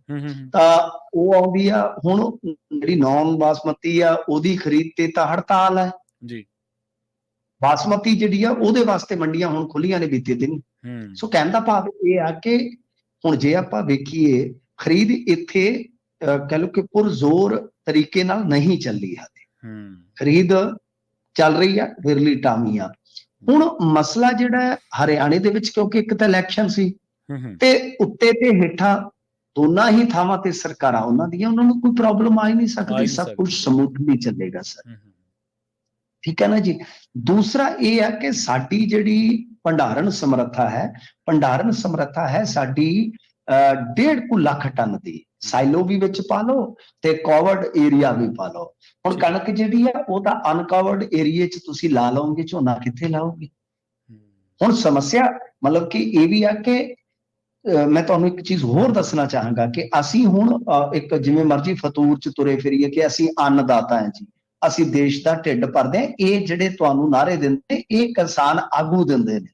ਤਾਂ ਉਹ ਆਉਂਦੀ ਆ ਹੁਣ ਜਿਹੜੀ ਨੌਨ ਬਾਸਮਤੀ ਆ ਉਹਦੀ ਖਰੀਦ ਤੇ ਤਾਂ ਹੜਤਾਲ ਹੈ। ਜੀ। ਬਾਸਮਤੀ ਜਿਹੜੀ ਆ ਉਹਦੇ ਵਾਸਤੇ ਮੰਡੀਆਂ ਹੁਣ ਖੁੱਲੀਆਂ ਨੇ ਬੀਤੇ ਦਿਨ। ਸੋ ਕਹਿਣ ਦਾ ਭਾਵ ਇਹ ਆ ਕਿ ਹੁਣ ਜੇ ਆਪਾਂ ਵੇਖੀਏ ਖਰੀਦ ਇੱਥੇ ਕਹਿ ਲਓ ਕਿ ਪੁਰਜ਼ੋਰ ਤਰੀਕੇ ਨਾਲ ਨਹੀਂ ਚੱਲੀ ਹੈ ਹੂੰ। ਖਰੀਦ ਚੱਲ ਰਹੀ ਆ ਵਿਰਲੀ ਟਾਮੀਆਂ। ਹੁਣ ਮਸਲਾ ਜਿਹੜਾ ਹਰਿਆਣੇ ਦੇ ਵਿੱਚ ਕਿਉਂਕਿ ਇੱਕ ਤਾਂ ਇਲੈਕਸ਼ਨ ਸੀ ਤੇ ਉੱਤੇ ਤੇ ਹੇਠਾਂ ਦੋਨਾਂ ਹੀ ਥਾਵਾਂ ਤੇ ਸਰਕਾਰਾਂ ਉਹਨਾਂ ਦੀਆਂ ਉਹਨਾਂ ਨੂੰ ਕੋਈ ਪ੍ਰੋਬਲਮ ਆ ਹੀ ਨਹੀਂ ਆ ਸਕਦੀ ਸਭ। ਕੁਝ ਸਮੂਥਲੀ ਚੱਲੇਗਾ ਸਰ। ਠੀਕ ਹੈ ਨਾ ਜੀ? ਦੂਸਰਾ ਇਹ ਹੈ ਕਿ ਸਾਡੀ ਜਿਹੜੀ ਭੰਡਾਰਨ ਸਮਰੱਥਾ ਹੈ। ਭੰਡਾਰਨ ਸਮਰੱਥਾ ਹੈ ਸਾਡੀ ਅਹ, ਡੇਢ ਕੁ ਲੱਖ ਟਨ ਦੀ। ਸਾਈਲੋ ਵੀ ਵਿੱਚ ਪਾ ਲਓ ਤੇ ਕਵਰਡ ਏਰੀਆ ਵੀ ਪਾ ਲਓ। ਹੁਣ। ਕਣਕ ਜਿਹੜੀ ਆ ਉਹ ਤਾਂ ਅਨਕਵਰਡ ਏਰੀਆ 'ਚ ਤੁਸੀਂ ਲਾ ਲਓਗੇ ਝੋਨਾ ਕਿੱਥੇ ਲਾਓਗੇ? ਹੁਣ ਸਮੱਸਿਆ ਮਤਲਬ ਕਿ ਇਹ ਵੀ ਆ ਕਿ ਮੈਂ ਤੁਹਾਨੂੰ ਇੱਕ ਚੀਜ਼ ਹੋਰ ਦੱਸਣਾ ਚਾਹਾਂਗਾ ਕਿ ਅਸੀਂ ਹੁਣ ਇੱਕ ਜਿਵੇਂ ਮਰਜ਼ੀ ਫਤੂਰ 'ਚ ਤੁਰੇ ਫਿਰੀਏ ਕਿ ਅਸੀਂ ਅੰਨਦਾਤਾ ਹਾਂ ਜੀ। ਅਸੀਂ ਦੇਸ਼ ਦਾ ਢਿੱਡ ਭਰਦੇ ਹਾਂ। ਇਹ ਜਿਹੜੇ ਤੁਹਾਨੂੰ ਨਾਰੇ ਦਿੰਦੇ ਇਹ ਕਿਸਾਨ ਆਗੂ ਦਿੰਦੇ ਨੇ।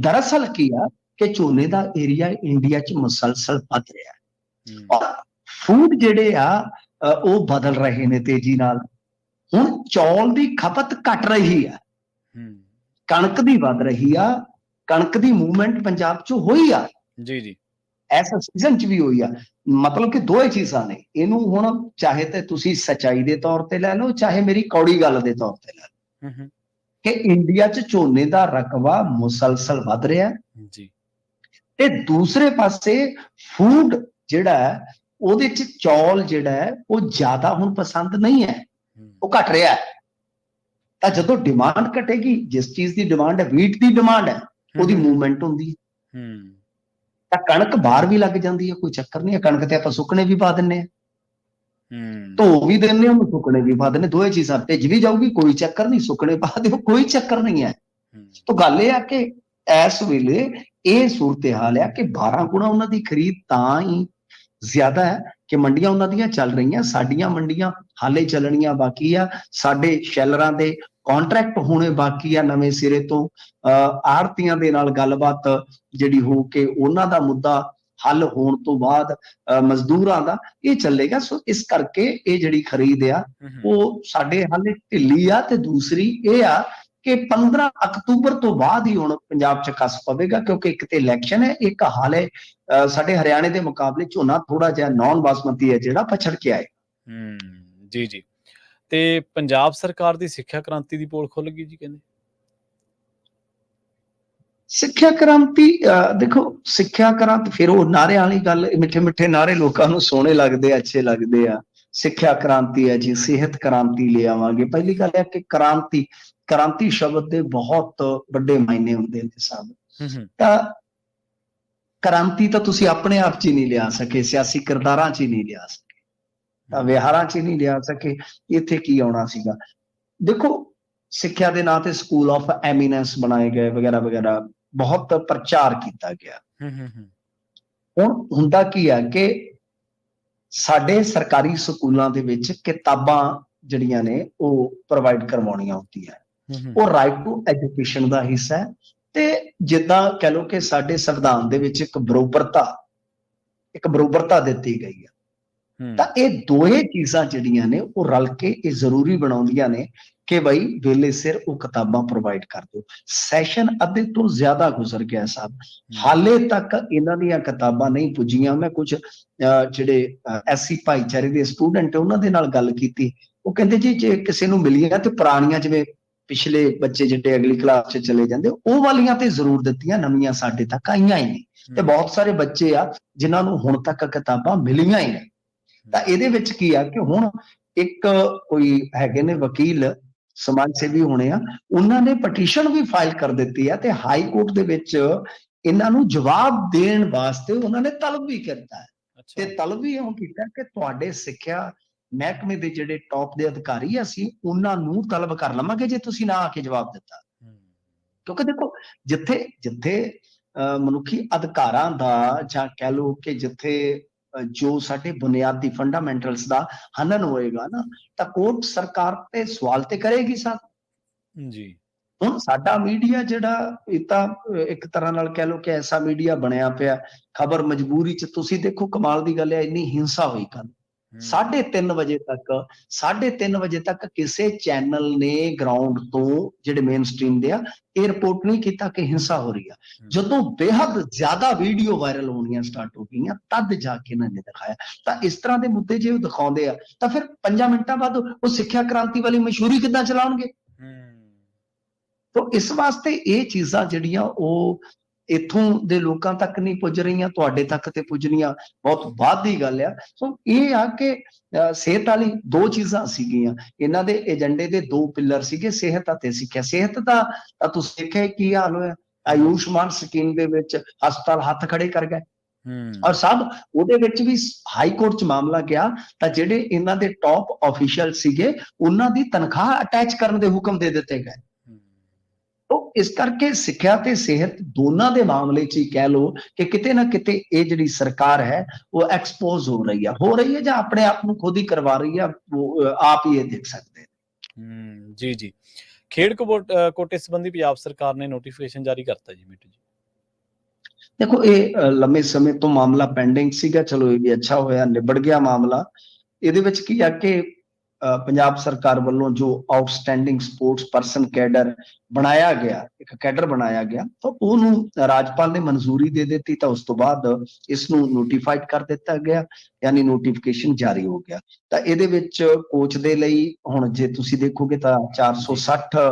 ਦਰਅਸਲ ਕੀ ਆ ਕਿ ਝੋਨੇ ਦਾ ਏਰੀਆ ਇੰਡੀਆ 'ਚ ਮੁਸਲਸਲ ਵੱਧ ਰਿਹਾ। ਹੂੰ, ਔਰ ਫੂਡ ਜਿਹੜੇ ਆ ਉਹ ਬਦਲ ਰਹੇ ਨੇ ਤੇਜ਼ੀ ਨਾਲ। ਹੁਣ ਚੌਲ ਦੀ ਖਪਤ ਘਟ ਰਹੀ ਆ। ਕਣਕ ਦੀ ਵੱਧ ਰਹੀ ਆ। ਕਣਕ ਦੀ ਮੂਵਮੈਂਟ ਪੰਜਾਬ 'ਚ ਹੋਈ ਆ। ਜੀ ਜੀ। ਐਸਾ ਸੀਜ਼ਨ 'ਚ ਵੀ ਹੋਈ ਆ। ਮਤਲਬ ਕਿ ਦੋਏ ਚੀਜ਼ਾਂ ਨੇ। ਇਹਨੂੰ ਹੁਣ ਚਾਹੇ ਤੇ ਤੁਸੀਂ ਸਚਾਈ ਦੇ ਤੌਰ ਤੇ ਲੈ ਲਓ ਚਾਹੇ ਮੇਰੀ ਕੌੜੀ ਗੱਲ ਦੇ ਤੌਰ ਤੇ ਲੈ ਲਓ। ਹੂੰ, ਹੂੰ, ਕਿ ਇੰਡੀਆ 'ਚ ਝੋਨੇ ਦਾ ਰਕਬਾ ਮੁਸਲਸਲ ਵੱਧ ਰਿਹਾ ਜੀ। ਤੇ ਦੂਸਰੇ ਪਾਸੇ ਫੂਡ ਜਿਹੜਾ ਉਹਦੇ ਚ ਚੌਲ ਜਿਹੜਾ ਹੈ ਉਹ ਜ਼ਿਆਦਾ ਹੁਣ ਪਸੰਦ ਨਹੀਂ ਹੈ। ਉਹ ਘਟ ਰਿਹਾ ਹੈ। ਤਾਂ ਜਦੋਂ ਡਿਮਾਂਡ ਘਟੇਗੀ ਜਿਸ ਚੀਜ਼ ਦੀ ਡਿਮਾਂਡ ਹੈ ਵੀਟ ਦੀ ਡਿਮਾਂਡ ਹੈ ਉਹਦੀ ਮੂਵਮੈਂਟ ਹੁੰਦੀ ਹੈ। ਹੂੰ। ਤਾਂ ਕਣਕ ਬਾਹਰ ਵੀ ਲੱਗ ਜਾਂਦੀ ਹੈ ਕੋਈ ਚੱਕਰ ਨਹੀਂ ਹੈ। ਕਣਕ ਤੇ ਆਪਾਂ ਸੁੱਕਣੇ ਵੀ ਪਾ ਦਿੰਨੇ ਆ ਧੋ ਵੀ ਦਿੰਨੇ ਉਹਨੂੰ ਸੁੱਕਣੇ ਵੀ ਪਾ ਦਿੰਨੇ ਦੋਏ ਚੀਜ਼ਾਂ ਭਿੱਜ ਵੀ ਜਾਊਗੀ ਕੋਈ ਚੱਕਰ ਨਹੀਂ ਸੁੱਕਣੇ ਪਾ ਦਿਓ ਕੋਈ ਚੱਕਰ ਨਹੀਂ ਹੈ। ਹੂੰ, ਤਾਂ ਗੱਲ ਇਹ ਆ ਕਿ ਇਸ ਵੇਲੇ ਇਹ ਸੂਰਤ-ਹਾਲ ਹੈ ਕਿ 12 ਗੁਣਾ ਉਹਨਾਂ ਦੀ ਖਰੀਦ ਤਾਂ ਹੀ ਜ਼ਿਆਦਾ ਹੈ ਕਿ ਮੰਡੀਆਂ ਉਹਨਾਂ ਦੀਆਂ ਚੱਲ ਰਹੀਆਂ ਸਾਡੀਆਂ ਮੰਡੀਆਂ ਹਾਲੇ ਚੱਲਣੀਆਂ ਬਾਕੀ ਆ ਸਾਡੇ ਸ਼ੈਲਰਾਂ ਦੇ ਕੰਟਰੈਕਟ ਹੋਣੇ ਬਾਕੀ ਆ ਨਵੇਂ ਸਿਰੇ ਤੋਂ। ਆੜਤੀਆਂ ਦੇ ਨਾਲ ਗੱਲਬਾਤ ਜਿਹੜੀ ਹੋ ਕੇ ਉਹਨਾਂ ਦਾ ਮੁੱਦਾ ਹੱਲ ਹੋਣ ਤੋਂ ਬਾਅਦ ਮਜ਼ਦੂਰਾਂ ਦਾ ਇਹ ਚੱਲੇਗਾ। ਸੋ ਇਸ ਕਰਕੇ ਇਹ ਜਿਹੜੀ ਖਰੀਦ ਆ ਉਹ ਸਾਡੇ ਹਾਲੇ ਢਿੱਲੀ ਆ ਤੇ ਦੂਸਰੀ ਇਹ ਆ ਕਿ 15 ਅਕਤੂਬਰ ਤੋਂ ਬਾਅਦ ਹੀ ਹੁਣ ਪੰਜਾਬ 'ਚ ਕਸ ਪਵੇਗਾ ਕਿਉਂਕਿ ਇੱਕ ਤੇ ਇਲੈਕਸ਼ਨ ਹੈ ਇੱਕ ਹਾਲੇ ਸਾਡੇ ਹਰਿਆਣੇ ਦੇ ਮੁਕਾਬਲੇ ਝੋਨਾ ਥੋੜਾ ਜਿਹਾ ਨਾਨ ਬਾਸਮਤੀ ਹੈ ਜਿਹੜਾ ਪਛੜ ਕੇ ਆਏ। ਹੂੰ ਜੀ ਜੀ। ਤੇ ਪੰਜਾਬ ਸਰਕਾਰ ਦੀ ਸਿੱਖਿਆ ਕ੍ਰਾਂਤੀ ਦੀ ਪੋਲ ਖੁੱਲ ਗਈ ਜੀ ਕਹਿੰਦੇ? ਸਿੱਖਿਆ ਕ੍ਰਾਂਤੀ ਅਹ, ਦੇਖੋ ਸਿੱਖਿਆ ਕ੍ਰਾਂਤੀ ਫਿਰ ਉਹ ਨਾਰਿਆਂ ਵਾਲੀ ਗੱਲ ਮਿੱਠੇ ਮਿੱਠੇ ਨਾਰੇ ਲੋਕਾਂ ਨੂੰ ਸੋਹਣੇ ਲੱਗਦੇ ਆ ਅੱਛੇ ਲੱਗਦੇ ਆ। ਸਿੱਖਿਆ ਕ੍ਰਾਂਤੀ ਹੈ ਜੀ ਸਿਹਤ ਕ੍ਰਾਂਤੀ ਲੈ ਆਵਾਂਗੇ। ਪਹਿਲੀ ਗੱਲ ਹੈ ਕਿ ਕ੍ਰਾਂਤੀ ਕ੍ਰਾਂਤੀ ਸ਼ਬਦ ਦੇ ਬਹੁਤ ਵੱਡੇ ਮਾਇਨੇ ਹੁੰਦੇ ਨੇ ਸਾਹਿਬ ਹੂੰ ਹੂੰ। ਤਾਂ ਕ੍ਰਾਂਤੀ ਤਾਂ ਤੁਸੀਂ ਆਪਣੇ ਆਪ 'ਚ ਹੀ ਨਹੀਂ ਲਿਆ ਸਕੇ ਸਿਆਸੀ ਕਿਰਦਾਰਾਂ 'ਚ ਹੀ ਨਹੀਂ ਲਿਆ ਸਕੇ। ਤਾਂ ਵਿਹਾਰਾਂ 'ਚ ਹੀ ਨਹੀਂ ਲਿਆ ਸਕੇ ਇੱਥੇ ਕੀ ਆਉਣਾ ਸੀਗਾ? ਦੇਖੋ ਸਿੱਖਿਆ ਦੇ ਨਾਂ ਤੇ ਸਕੂਲ ਆਫ ਐਮੀਨੈਂਸ ਬਣਾਏ ਗਏ ਵਗੈਰਾ ਵਗੈਰਾ। ਬਹੁਤ ਪ੍ਰਚਾਰ ਕੀਤਾ ਗਿਆ। ਹੂੰ ਹੂੰ ਹੂੰ। ਹੁਣ ਹੁੰਦਾ ਕੀ ਹੈ ਕਿ ਸਾਡੇ ਸਰਕਾਰੀ ਸਕੂਲਾਂ ਦੇ ਵਿੱਚ ਕਿਤਾਬਾਂ ਜਿਹੜੀਆਂ ਨੇ ਉਹ ਪ੍ਰੋਵਾਈਡ ਕਰਵਾਉਣੀਆਂ ਹੁੰਦੀਆਂ। ਉਹ ਰਾਈਟ ਟੂ ਐਜੂਕੇਸ਼ਨ ਦਾ ਹਿੱਸਾ ਹੈ ਤੇ ਜਿੱਦਾਂ ਕਹ ਲਓ ਕਿ ਸਾਡੇ ਸੰਵਿਧਾਨ ਦੇ ਵਿੱਚ ਇੱਕ ਬਰੋਬਰਤਾ ਇੱਕ ਬਰੋਬਰਤਾ ਦਿੱਤੀ ਗਈ ਹੂੰ। ਤਾਂ ਇਹ ਦੋਹੇ ਚੀਜ਼ਾਂ ਜਿਹੜੀਆਂ ਨੇ ਉਹ ਰਲ ਕੇ ਇਹ ਜ਼ਰੂਰੀ ਬਣਾਉਂਦੀਆਂ ਨੇ ਕਿ ਬਈ ਵੇਲੇ ਸਿਰ ਉਹ ਕਿਤਾਬਾਂ ਪ੍ਰੋਵਾਈਡ ਕਰ ਦਿਓ। ਸੈਸ਼ਨ ਅੱਧੇ ਤੋਂ ਜ਼ਿਆਦਾ ਗੁਜ਼ਰ ਗਿਆ ਸਾਹਿਬ ਹਾਲੇ ਤੱਕ ਇਹਨਾਂ ਦੀਆਂ ਕਿਤਾਬਾਂ ਨਹੀਂ ਪੁੱਜੀਆਂ। ਮੈਂ ਕੁਝ ਜਿਹੜੇ ਐਸਸੀ ਭਾਈਚਾਰੇ ਦੇ ਸਟੂਡੈਂਟ ਉਹਨਾਂ ਦੇ ਨਾਲ ਗੱਲ ਕੀਤੀ। ਉਹ ਕਹਿੰਦੇ ਜੀ ਜੇ ਕਿਸੇ ਨੂੰ ਮਿਲੀਆਂ ਤੇ ਪੁਰਾਣੀਆਂ ਜਿਵੇਂ ਪਿਛਲੇ ਬੱਚੇ ਜਿਹੜੇ ਅਗਲੀ ਕਲਾਸ 'ਚ ਚਲੇ ਜਾਂਦੇ ਉਹ ਵਾਲੀਆਂ ਤੇ ਜ਼ਰੂਰ ਦਿੱਤੀਆਂ। ਨਵੀਆਂ ਸਾਡੇ ਤੱਕ ਆਈਆਂ ਹੀ ਨਹੀਂ। ਤੇ ਬਹੁਤ ਸਾਰੇ ਬੱਚੇ ਆ ਜਿਨ੍ਹਾਂ ਨੂੰ ਹੁਣ ਤੱਕ ਕਿਤਾਬਾਂ ਮਿਲੀਆਂ ਹੀ ਨਹੀਂ। ਤਾਂ ਇਹਦੇ ਵਿੱਚ ਕੀ ਆ ਕਿ ਹੁਣ ਇੱਕ ਕੋਈ ਹੈਗੇ ਨੇ ਵਕੀਲ ਸਮਾਜ ਸੇਵੀ ਹੋਣੇ ਆ ਉਹਨਾਂ ਨੇ ਪਟੀਸ਼ਨ ਵੀ ਫਾਈਲ ਕਰ ਦਿੱਤੀ ਹੈ ਤੇ ਹਾਈ ਕੋਰਟ ਦੇ ਵਿੱਚ ਇਹਨਾਂ ਨੂੰ ਜਵਾਬ ਦੇਣ ਵਾਸਤੇ ਉਹਨਾਂ ਨੇ ਤਲਬ ਵੀ ਕੀਤਾ ਹੈ। ਤੇ ਤਲਬ ਵੀ ਇਉਂ ਕੀਤਾ ਕਿ ਤੁਹਾਡੇ ਸਿੱਖਿਆ ਮਹਿਕਮੇ ਦੇ ਜਿਹੜੇ ਟੌਪ ਦੇ ਅਧਿਕਾਰੀ ਆ ਅਸੀਂ ਉਹਨਾਂ ਨੂੰ ਤਲਬ ਕਰ ਲਵਾਂਗੇ ਜੇ ਤੁਸੀਂ ਨਾ ਆ ਕੇ ਜਵਾਬ ਦਿੱਤਾ। ਕਿਉਂਕਿ ਦੇਖੋ ਜਿੱਥੇ ਜਿੱਥੇ ਮਨੁੱਖੀ ਅਧਿਕਾਰਾਂ ਦਾ ਜਾਂ ਕਹਿ ਲਓ ਕਿ ਜਿੱਥੇ ਜੋ ਸਾਡੇ ਬੁਨਿਆਦੀ ਫੰਡਾਮੈਂਟਲਸ ਦਾ ਹਨਨ ਹੋਏਗਾ ਨਾ ਤਾਂ ਕੋਰਟ ਸਰਕਾਰ ਤੇ ਸਵਾਲ ਤੇ ਕਰੇਗੀ ਸਰ। ਜੀ। ਹੁਣ ਸਾਡਾ ਮੀਡੀਆ ਜਿਹੜਾ ਇਹ ਤਾਂ ਇੱਕ ਤਰ੍ਹਾਂ ਨਾਲ ਕਹਿ ਲਓ ਕਿ ਐਸਾ ਮੀਡੀਆ ਬਣਿਆ ਪਿਆ। ਖਬਰ ਮਜਬੂਰੀ ਚ ਤੁਸੀਂ ਦੇਖੋ ਕਮਾਲ ਦੀ ਗੱਲ ਹੈ ਇੰਨੀ ਹਿੰਸਾ ਹੋਈ ਕੱਲ 3:30 ਵਜੇ ਤੱਕ 3:30 ਵਜੇ ਤੱਕ ਕਿਸੇ ਚੈਨਲ ਨੇ ਗਰਾਊਂਡ ਤੋਂ ਜਿਹੜੇ ਮੇਨ ਸਟ੍ਰੀਮ ਦੇ ਆ ਇਹ ਰਿਪੋਰਟ ਨਹੀਂ ਕੀਤਾ ਕਿ ਹਿੰਸਾ ਹੋ ਰਹੀ ਆ। ਜਦੋਂ ਬੇਹੱਦ ਜ਼ਿਆਦਾ ਵੀਡੀਓ ਵਾਇਰਲ ਹੋਣੀਆਂ ਸਟਾਰਟ ਹੋ ਗਈਆਂ ਤਦ ਜਾ ਕੇ ਇਹਨਾਂ ਨੇ ਦਿਖਾਇਆ। ਤਾਂ ਇਸ ਤਰ੍ਹਾਂ ਦੇ ਮੁੱਦੇ ਜੇ ਉਹ ਦਿਖਾਉਂਦੇ ਆ ਤਾਂ ਫਿਰ 5 ਮਿੰਟਾਂ ਬਾਅਦ ਉਹ ਸਿੱਖਿਆ ਕ੍ਰਾਂਤੀ ਵਾਲੀ ਮਸ਼ਹੂਰੀ ਕਿੱਦਾਂ ਚਲਾਉਣਗੇ? ਹੂੰ। ਤਾਂ ਇਸ ਵਾਸਤੇ ਇਹ ਚੀਜ਼ਾਂ ਜਿਹੜੀਆਂ ਉਹ ਇਥੋਂ ਦੇ ਲੋਕਾਂ ਤੱਕ ਨਹੀਂ ਪੁੱਜ ਰਹੀਆਂ ਤੁਹਾਡੇ ਤੱਕ ਤੇ ਪੁੱਜਣੀਆਂ ਬਹੁਤ ਬਾਅਦ ਦੀ ਗੱਲ ਆ। ਸੋ ਇਹ ਆ ਕਿ ਸਿਹਤ ਵਾਲੀ ਦੋ ਚੀਜ਼ਾਂ ਸੀਗੀਆਂ। ਇਹਨਾਂ ਦੇ ਏਜੰਡੇ ਦੇ ਦੋ ਪਿੱਲਰ ਸੀਗੇ ਸਿਹਤ ਅਤੇ ਸਿੱਖਿਆ। ਸਿਹਤ ਦਾ ਤਾਂ ਤੁਸੀਂ ਦੇਖਿਆ ਕੀ ਹਾਲ ਹੋਇਆ? ਆਯੁਸ਼ਮਾਨ ਸਕੀਮ ਦੇ ਵਿੱਚ ਹਸਪਤਾਲ ਹੱਥ ਖੜੇ ਕਰ ਗਏ। ਹੂੰ। ਔਰ ਸਭ ਉਹਦੇ ਵਿੱਚ ਵੀ ਹਾਈ ਕੋਰਟ 'ਚ ਮਾਮਲਾ ਗਿਆ ਤਾਂ ਜਿਹੜੇ ਇਹਨਾਂ ਦੇ ਟੌਪ ਅਫੀਸ਼ੀਅਲ ਸੀਗੇ ਉਹਨਾਂ ਦੀ ਤਨਖਾਹ ਅਟੈਚ ਕਰਨ ਦੇ ਹੁਕਮ ਦੇ ਦਿੱਤੇ ਗਏ। ਉਹ ਇਸ ਕਰਕੇ ਸਿੱਖਿਆ ਤੇ ਸਿਹਤ ਦੋਨਾਂ ਦੇ ਮਾਮਲੇ 'ਚ ਹੀ ਕਹਿ ਲੋ ਕਿ ਕਿਤੇ ਨਾ ਕਿਤੇ ਇਹ ਜਿਹੜੀ ਸਰਕਾਰ ਹੈ ਉਹ ਐਕਸਪੋਜ਼ ਹੋ ਰਹੀ ਆ। ਹੋ ਰਹੀ ਹੈ ਜਾਂ ਆਪਣੇ ਆਪ ਨੂੰ ਖੁਦ ਹੀ ਕਰਵਾ ਰਹੀ ਆ ਉਹ ਅਹ, ਆਪ ਹੀ ਇਹ ਦੇਖ ਸਕਦੇ। ਹੂੰ ਜੀ ਜੀ। ਖੇਡ ਕੋਟੇ ਸੰਬੰਧੀ ਪੰਜਾਬ ਸਰਕਾਰ ਨੇ ਨੋਟੀਫਿਕੇਸ਼ਨ ਜਾਰੀ ਕਰਤਾ ਜੀ ਮੀਟੂ ਜੀ। ਦੇਖੋ ਇਹ ਲੰਮੇ ਸਮੇਂ ਤੋਂ ਮਾਮਲਾ ਪੈਂਡਿੰਗ ਸੀਗਾ। ਚਲੋ ਇਹ ਵੀ ਅੱਛਾ ਹੋਇਆ ਨਿਬੜ ਗਿਆ ਮਾਮਲਾ। ਇਹਦੇ ਵਿੱਚ ਕੀ ਆ ਕਿ ਪੰਜਾਬ ਸਰਕਾਰ ਵੱਲੋਂ ਜੋ ਆਊਟਸਟੈਂਡਿੰਗ ਸਪੋਰਟਸ ਪਰਸਨ ਕੈਡਰ ਬਣਾਇਆ ਗਿਆ ਇੱਕ ਕੈਡਰ ਬਣਾਇਆ ਗਿਆ ਤਾਂ ਉਹਨੂੰ ਰਾਜਪਾਲ ਨੇ ਮਨਜ਼ੂਰੀ ਦੇ ਦਿੱਤੀ ਤਾਂ ਉਸ ਤੋਂ ਬਾਅਦ ਇਸ ਨੂੰ ਨੋਟੀਫਾਈਡ ਕਰ ਦਿੱਤਾ ਗਿਆ ਯਾਨੀ ਨੋਟੀਫਿਕੇਸ਼ਨ ਜਾਰੀ ਹੋ ਗਿਆ। ਤਾਂ ਇਹਦੇ ਵਿੱਚ ਕੋਚ ਦੇ ਲਈ ਹੁਣ ਜੇ ਤੁਸੀਂ ਦੇਖੋਗੇ ਤਾਂ 460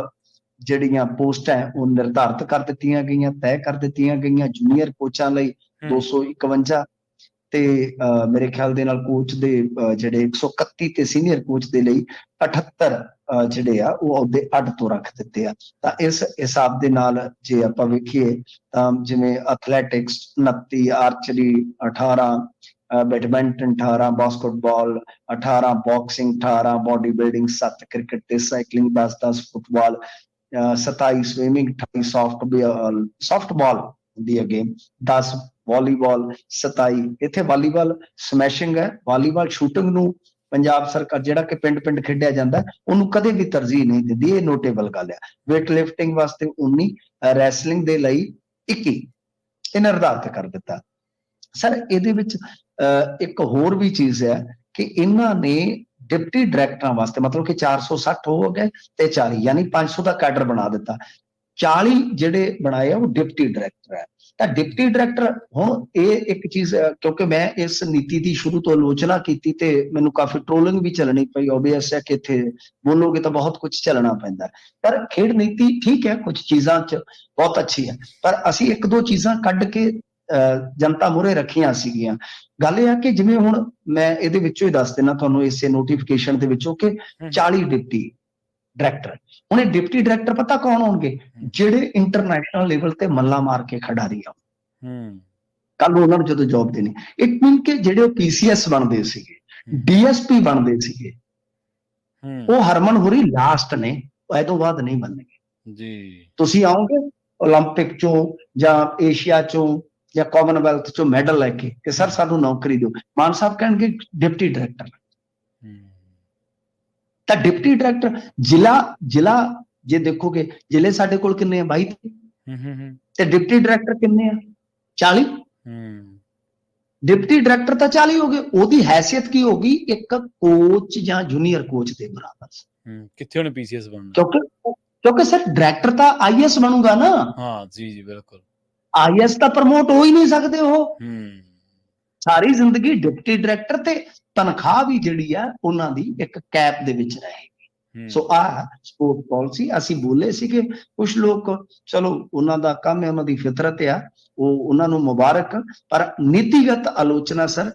ਜਿਹੜੀਆਂ ਪੋਸਟਾਂ ਉਹ ਨਿਰਧਾਰਤ ਕਰ ਦਿੱਤੀਆਂ ਗਈਆਂ ਤੈਅ ਕਰ ਦਿੱਤੀਆਂ ਗਈਆਂ। ਜੂਨੀਅਰ ਕੋਚਾਂ ਲਈ ਹੂੰ, 251 ਤੇ ਮੇਰੇ ਖਿਆਲ ਦੇ ਨਾਲ ਕੋਚ ਦੇ ਜਿਹੜੇ 131 ਤੇ ਸੀਨੀਅਰ ਕੋਚ ਦੇ ਲਈ 78 ਅਹ, ਜਿਹੜੇ ਆ ਉਹ ਅਹੁਦੇ ਅੱਡ ਤੋਂ ਰੱਖ ਦਿੱਤੇ ਆ। ਤਾਂ ਇਸ ਹਿਸਾਬ ਦੇ ਨਾਲ ਜੇ ਆਪਾਂ ਵੇਖੀਏ ਤਾਂ ਜਿਵੇਂ athletics 29 archery 18 badminton 18 basketball 18 boxing 18 body building 7 cricket ਤੇ ਸਾਈਕਲਿੰਗ 10 10 ਫੁੱਟਬਾਲ ਅਹ, 27 ਸਵਿਮਿੰਗ 28 ਸਾਫਟ ਸਾਫਟਬਾਲ ਹੁੰਦੀ ਹੈ ਗੇਮ 10 ਵਾਲੀਬਾਲ 27 ਇੱਥੇ ਵਾਲੀਬਾਲ ਸਮੈਸ਼ਿੰਗ ਹੈ। ਵਾਲੀਬਾਲ ਸ਼ੂਟਿੰਗ ਨੂੰ ਪੰਜਾਬ ਸਰਕਾਰ ਜਿਹੜਾ ਕਿ ਪਿੰਡ ਪਿੰਡ ਖੇਡਿਆ ਜਾਂਦਾ ਉਹਨੂੰ ਕਦੇ ਵੀ ਤਰਜੀਹ ਨਹੀਂ ਦਿੰਦੀ। ਇਹ ਨੋਟੇਬਲ ਗੱਲ ਹੈ। weight lifting ਵਾਸਤੇ 19 ਰੈਸਲਿੰਗ ਦੇ ਲਈ 21 ਇਹ ਨਿਰਧਾਰਤ ਕਰ ਦਿੱਤਾ। ਸਰ ਇਹਦੇ ਵਿੱਚ ਅਹ, ਇੱਕ ਹੋਰ ਵੀ ਚੀਜ਼ ਹੈ ਕਿ ਇਹਨਾਂ ਨੇ ਡਿਪਟੀ ਡਾਇਰੈਕਟਰਾਂ ਵਾਸਤੇ ਮਤਲਬ ਕਿ 460 ਹੋ ਗਏ ਤੇ 40 ਯਾਨੀ 500 ਦਾ ਕੈਡਰ ਬਣਾ ਦਿੱਤਾ। 40 ਜਿਹੜੇ ਬਣਾਏ ਆ ਉਹ ਡਿਪਟੀ ਡਾਇਰੈਕਟਰ ਹੈ। ਤਾਂ ਡਿਪਟੀ ਡਾਇਰੈਕਟਰ ਹੁਣ ਇਹ ਇੱਕ ਚੀਜ਼ ਕਿਉਂਕਿ ਮੈਂ ਇਸ ਨੀਤੀ ਦੀ ਸ਼ੁਰੂ ਤੋਂ ਆਲੋਚਨਾ ਕੀਤੀ ਤੇ ਮੈਨੂੰ ਕਾਫੀ ਟ੍ਰੋਲਿੰਗ ਵੀ ਚੱਲਣੀ ਪਈ ਓਬਵੀਅਸ ਹੈ ਕਿ ਇੱਥੇ ਬੋਲੋਗੇ ਤਾਂ ਬਹੁਤ ਕੁਝ ਚੱਲਣਾ ਪੈਂਦਾ। ਪਰ ਖੇਡ ਨੀਤੀ ਠੀਕ ਹੈ ਕੁਝ ਚੀਜ਼ਾਂ 'ਚ ਬਹੁਤ ਅੱਛੀ ਹੈ। ਪਰ ਅਸੀਂ ਇੱਕ ਦੋ ਚੀਜ਼ਾਂ ਕੱਢ ਕੇ ਜਨਤਾ ਮੂਹਰੇ ਰੱਖੀਆਂ ਸੀਗੀਆਂ। ਗੱਲ ਇਹ ਆ ਕਿ ਜਿਵੇਂ ਹੁਣ ਮੈਂ ਇਹਦੇ ਵਿੱਚੋਂ ਹੀ ਦੱਸ ਦੇਣਾ ਤੁਹਾਨੂੰ ਇਸੇ ਨੋਟੀਫਿਕੇਸ਼ਨ ਦੇ ਵਿੱਚੋਂ ਕਿ ਹੂੰ, 40 ਡਿਪਟੀ ਡਾਇਰੈਕਟਰ ਹੁਣ ਇਹ ਡਿਪਟੀ ਡਾਇਰੈਕਟਰ ਪਤਾ ਕੌਣ ਹੋਣਗੇ ਜਿਹੜੇ ਇੰਟਰਨੈਸ਼ਨਲ ਲੈਵਲ ਤੇ ਮੱਲਾ ਮਾਰ ਕੇ ਖਿਡਾਰੀ ਆ ਹੂੰ ਕੱਲ ਨੂੰ ਉਹਨਾਂ ਨੂੰ ਜਦੋਂ ਜੌਬ ਦੇਣੀ ਇਟ ਮੀਨ ਕਿ ਜਿਹੜੇ ਉਹ ਪੀਸੀਐਸ ਬਣਦੇ ਸੀਗੇ ਡੀਐਸਪੀ ਬਣਦੇ ਸੀਗੇ ਹੂੰ ਉਹ ਹਰਮਨ ਹੁਰੀ ਲਾਸਟ ਨੇ ਉਹ ਇਹ ਤੋਂ ਬਾਅਦ ਨਹੀਂ ਬਣਨਗੇ ਜੀ ਤੁਸੀਂ ਆਓਗੇ 올림픽 ਚੋਂ ਜਾਂ ਏਸ਼ੀਆ ਚੋਂ ਜਾਂ ਕਾਮਨਵੈਲਥ ਚੋਂ ਮੈਡਲ ਲੈ ਕੇ ਕਿ ਸਰ ਸਾਨੂੰ ਨੌਕਰੀ ਦਿਓ ਮਾਨ ਸਾਹਿਬ ਕਹਿਣਗੇ ਡਿਪਟੀ ਡਾਇਰੈਕਟਰ ਹੂੰ ਤਾਂ ਡਿਪਟੀ ਡਾਇਰੈਕਟਰ ਜ਼ਿਲ੍ਹਾ ਜ਼ਿਲ੍ਹਾ ਜੇ ਦੇਖੋਗੇ ਜ਼ਿਲ੍ਹੇ ਸਾਡੇ ਕੋਲ ਕਿੰਨੇ ਆ 22 ਹੂੰ ਹੂੰ ਹੂੰ। ਤੇ ਡਿਪਟੀ ਡਾਇਰੈਕਟਰ ਕਿੰਨੇ ਆ? 40 ਹੂੰ। ਡਿਪਟੀ ਡਾਇਰੈਕਟਰ ਤਾਂ 40 ਹੋ ਗਏ। ਉਹਦੀ ਹੈਸੀਅਤ ਕੀ ਹੋਗੀ ਇੱਕ ਕੋਚ ਜਾਂ ਜੂਨੀਅਰ ਕੋਚ ਦੇ ਬਰਾਬਰ। ਹੂੰ ਕਿੱਥੇ ਉਹਨੇ ਪੀਸੀਐਸ ਬਣਨਾ? ਕਿਉਂਕਿ ਕਿਉਂਕਿ ਸਰ ਡਾਇਰੈਕਟਰ ਤਾਂ ਆਈਐਸ ਬਣੂਗਾ ਨਾ। ਹਾਂ ਜੀ ਜੀ ਬਿਲਕੁਲ। ਆਈਐਸ ਤਾਂ ਪ੍ਰਮੋਟ ਹੋ ਹੀ ਨਹੀਂ ਸਕਦੇ ਉਹ। ਹੂੰ। ਸਾਰੀ ਜ਼ਿੰਦਗੀ ਡਿਪਟੀ ਡਾਇਰੈਕਟਰ ਤੇ ਤਨਖਾਹ ਵੀ ਜਿਹੜੀ ਆ ਉਹਨਾਂ ਦੀ ਇੱਕ ਕੈਪ ਦੇ ਵਿੱਚ ਰਹੇ ਹੂੰ। ਸੋ ਆ ਸਪੋਰਟ ਪਾਲਿਸੀ ਅਸੀਂ ਬੋਲੇ ਸੀਗੇ ਕੁਝ ਲੋਕ ਚਲੋ ਉਹਨਾਂ ਦਾ ਕੰਮ ਹੈ ਉਹਨਾਂ ਦੀ ਫਿਤਰਤ ਆ ਉਹ ਉਹਨਾਂ ਨੂੰ ਮੁਬਾਰਕ ਪਰ ਨੀਤੀਗਤ ਆਲੋਚਨਾ ਸਰ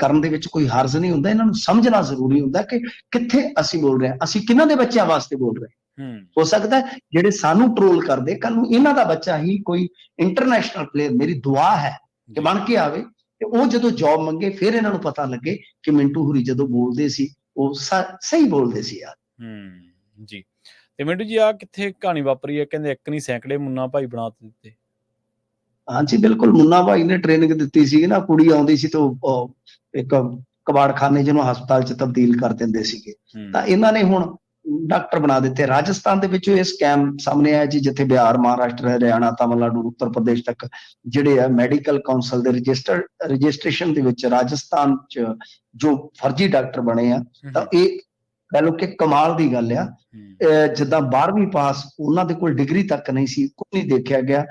ਕਰਨ ਦੇ ਵਿੱਚ ਕੋਈ ਹਰਜ਼ ਨਹੀਂ ਹੁੰਦਾ ਇਹਨਾਂ ਨੂੰ ਸਮਝਣਾ ਜ਼ਰੂਰੀ ਹੁੰਦਾ ਕਿ ਕਿੱਥੇ ਅਸੀਂ ਬੋਲ ਰਹੇ ਹਾਂ ਅਸੀਂ ਕਿਹਨਾਂ ਦੇ ਬੱਚਿਆਂ ਵਾਸਤੇ ਬੋਲ ਰਹੇ ਹਾਂ? ਹੂੰ। ਸਕਦਾ ਜਿਹੜੇ ਸਾਨੂੰ ਟਰੋਲ ਕਰਦੇ ਕੱਲ ਨੂੰ ਇਹਨਾਂ ਦਾ ਬੱਚਾ ਹੀ ਕੋਈ ਇੰਟਰਨੈਸ਼ਨਲ ਪਲੇਅਰ ਮੇਰੀ ਦੁਆ ਹੈ ਕਿ ਬਣ ਕੇ ਆਵੇ ਤੇ ਉਹ ਜਦੋਂ ਜੌਬ ਮੰਗੇ ਫਿਰ ਇਹਨਾਂ ਨੂੰ ਪਤਾ ਲੱਗੇ ਕਿ ਮਿੰਟੂ ਹੁਰੀ ਜਦੋਂ ਬੋਲਦੇ ਸੀ ਉਹ ਸਹੀ ਬੋਲਦੇ ਸੀ ਯਾਰ। ਹੂੰ ਜੀ। ਤੇ ਮਿੰਟੂ ਜੀ ਆ ਕਿੱਥੇ ਕਹਾਣੀ ਵਾਪਰੀ ਹੈ? ਕਹਿੰਦੇ ਇੱਕ ਨਹੀਂ ਸੈਂਕੜੇ ਮੁੰਨਾ ਭਾਈ ਬਣਾ ਦਿੱਤੇ। ਹਾਂਜੀ ਬਿਲਕੁਲ ਮੁੰਨਾ ਭਾਈ ਨੇ ਟ੍ਰੇਨਿੰਗ ਦਿੱਤੀ ਸੀ ਨਾ ਕੁੜੀ ਆਉਂਦੀ ਸੀ ਤੇ ਇੱਕ ਕਬਾੜਖਾਨੇ ਜਿਹਨੂੰ ਹਸਪਤਾਲ ਚ ਤਬਦੀਲ ਕਰ ਦਿੰਦੇ ਸੀਗੇ। ਤਾਂ ਇਹਨਾਂ ਨੇ ਹੁਣ ਡਾਕਟਰ ਬਣਾ ਦਿੱਤੇ। ਰਾਜਸਥਾਨ ਦੇ ਵਿੱਚ ਇਹ ਸਕੈਮ ਸਾਹਮਣੇ ਆਇਆ ਜੀ ਜਿੱਥੇ ਬਿਹਾਰ ਮਹਾਰਾਸ਼ਟਰ ਹਰਿਆਣਾ ਤਾਮਿਲਨਾਡੂ ਉੱਤਰ ਪ੍ਰਦੇਸ਼ ਤੱਕ ਜਿਹੜੇ ਆ ਮੈਡੀਕਲ ਕਾਉਂਸਲ ਦੇ ਰਜਿਸਟਰ ਰਜਿਸਟ੍ਰੇਸ਼ਨ ਦੇ ਵਿੱਚ ਰਾਜਸਥਾਨ ਚ ਜੋ ਫਰਜ਼ੀ ਡਾਕਟਰ ਬਣੇ ਆ ਤਾਂ ਇਹ ਕਹ ਲਓ ਕਿ ਕਮਾਲ ਦੀ ਗੱਲ ਆ। ਜਿੱਦਾਂ 12ਵੀਂ ਪਾਸ ਉਹਨਾਂ ਦੇ ਕੋਲ ਡਿਗਰੀ ਤੱਕ ਨਹੀਂ ਸੀ ਕੋਈ ਨਹੀਂ ਦੇਖਿਆ ਗਿਆ।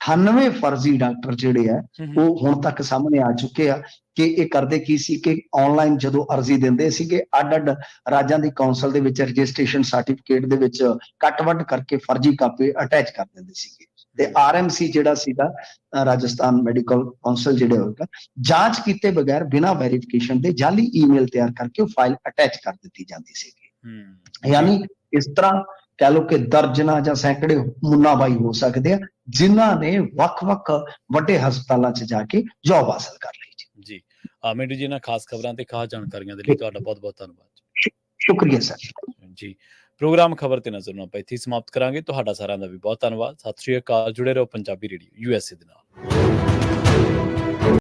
98 ਫਰਜ਼ੀ ਡਾਕਟਰ ਜਿਹੜੇ ਆ ਉਹ ਹੁਣ ਤੱਕ ਸਾਹਮਣੇ ਆ ਚੁੱਕੇ ਆ ਕਿ ਇਹ ਕਰਦੇ ਕੀ ਸੀ ਕਿ ਆਨਲਾਈਨ ਜਦੋਂ ਅਰਜ਼ੀ ਦਿੰਦੇ ਸੀਗੇ ਅੱਡ-ਅੱਡ ਰਾਜਾਂ ਦੀ ਕਾਉਂਸਲ ਦੇ ਵਿੱਚ ਰਜਿਸਟ੍ਰੇਸ਼ਨ ਸਰਟੀਫਿਕੇਟ ਦੇ ਵਿੱਚ ਕੱਟ-ਵੱਢ ਕਰਕੇ ਫਰਜ਼ੀ ਕਾਪੀ ਅਟੈਚ ਕਰ ਦਿੰਦੇ ਸੀਗੇ। ਤੇ ਆਰਐਮਸੀ ਜਿਹੜਾ ਸੀਗਾ ਰਾਜਸਥਾਨ ਮੈਡੀਕਲ ਕਾਉਂਸਲ ਜਿਹੜੇ ਹੋਏਗਾ ਜਾਂਚ ਕੀਤੇ ਬਗੈਰ ਬਿਨਾਂ ਵੈਰੀਫਿਕੇਸ਼ਨ ਦੇ ਜਾਲੀ ਈਮੇਲ ਤਿਆਰ ਕਰਕੇ ਉਹ ਫਾਈਲ ਅਟੈਚ ਕਰ ਦਿੱਤੀ ਜਾਂਦੀ ਸੀਗੀ। ਯਾਨੀ ਇਸ ਤਰ੍ਹਾਂ ਕਹਿ ਲਓ ਕਿ ਦਰਜਨਾ ਜਾਂ ਸੈਂਕੜੇ ਮੁੰਨਾ ਬਾਈ ਹੋ ਸਕਦੇ ਆ ਜਿਨ੍ਹਾਂ ਨੇ ਵੱਖ-ਵੱਖ ਵੱਡੇ ਹਸਪਤਾਲਾਂ 'ਚ ਜਾ ਕੇ ਜੌਬ ਹਾਸਲ ਕਰ ਲਈ ਜੀ। ਜੀ। ਆ ਮਿੰਟੂ ਜੀ ਨਾਲ ਖਾਸ ਖਬਰਾਂ ਤੇ ਖਾਸ ਜਾਣਕਾਰੀਆਂ ਦੇ ਲਈ ਤੁਹਾਡਾ ਬਹੁਤ ਬਹੁਤ ਧੰਨਵਾਦ ਸ਼ੁਕਰੀਆ ਸਰ। ਜੀ। ਪ੍ਰੋਗਰਾਮ ਖਬਰ ਤੇ ਨਜ਼ਰ ਨੂੰ ਆਪਾਂ ਇੱਥੇ ਸਮਾਪਤ ਕਰਾਂਗੇ। ਤੁਹਾਡਾ ਸਾਰਿਆਂ ਦਾ ਵੀ ਬਹੁਤ ਧੰਨਵਾਦ। ਸਤਿ ਸ਼੍ਰੀ ਅਕਾਲ। ਜੁੜੇ ਰਹੋ ਪੰਜਾਬੀ ਰੇਡੀਓ ਯੂਐਸਏ ਦੇ ਨਾਲ।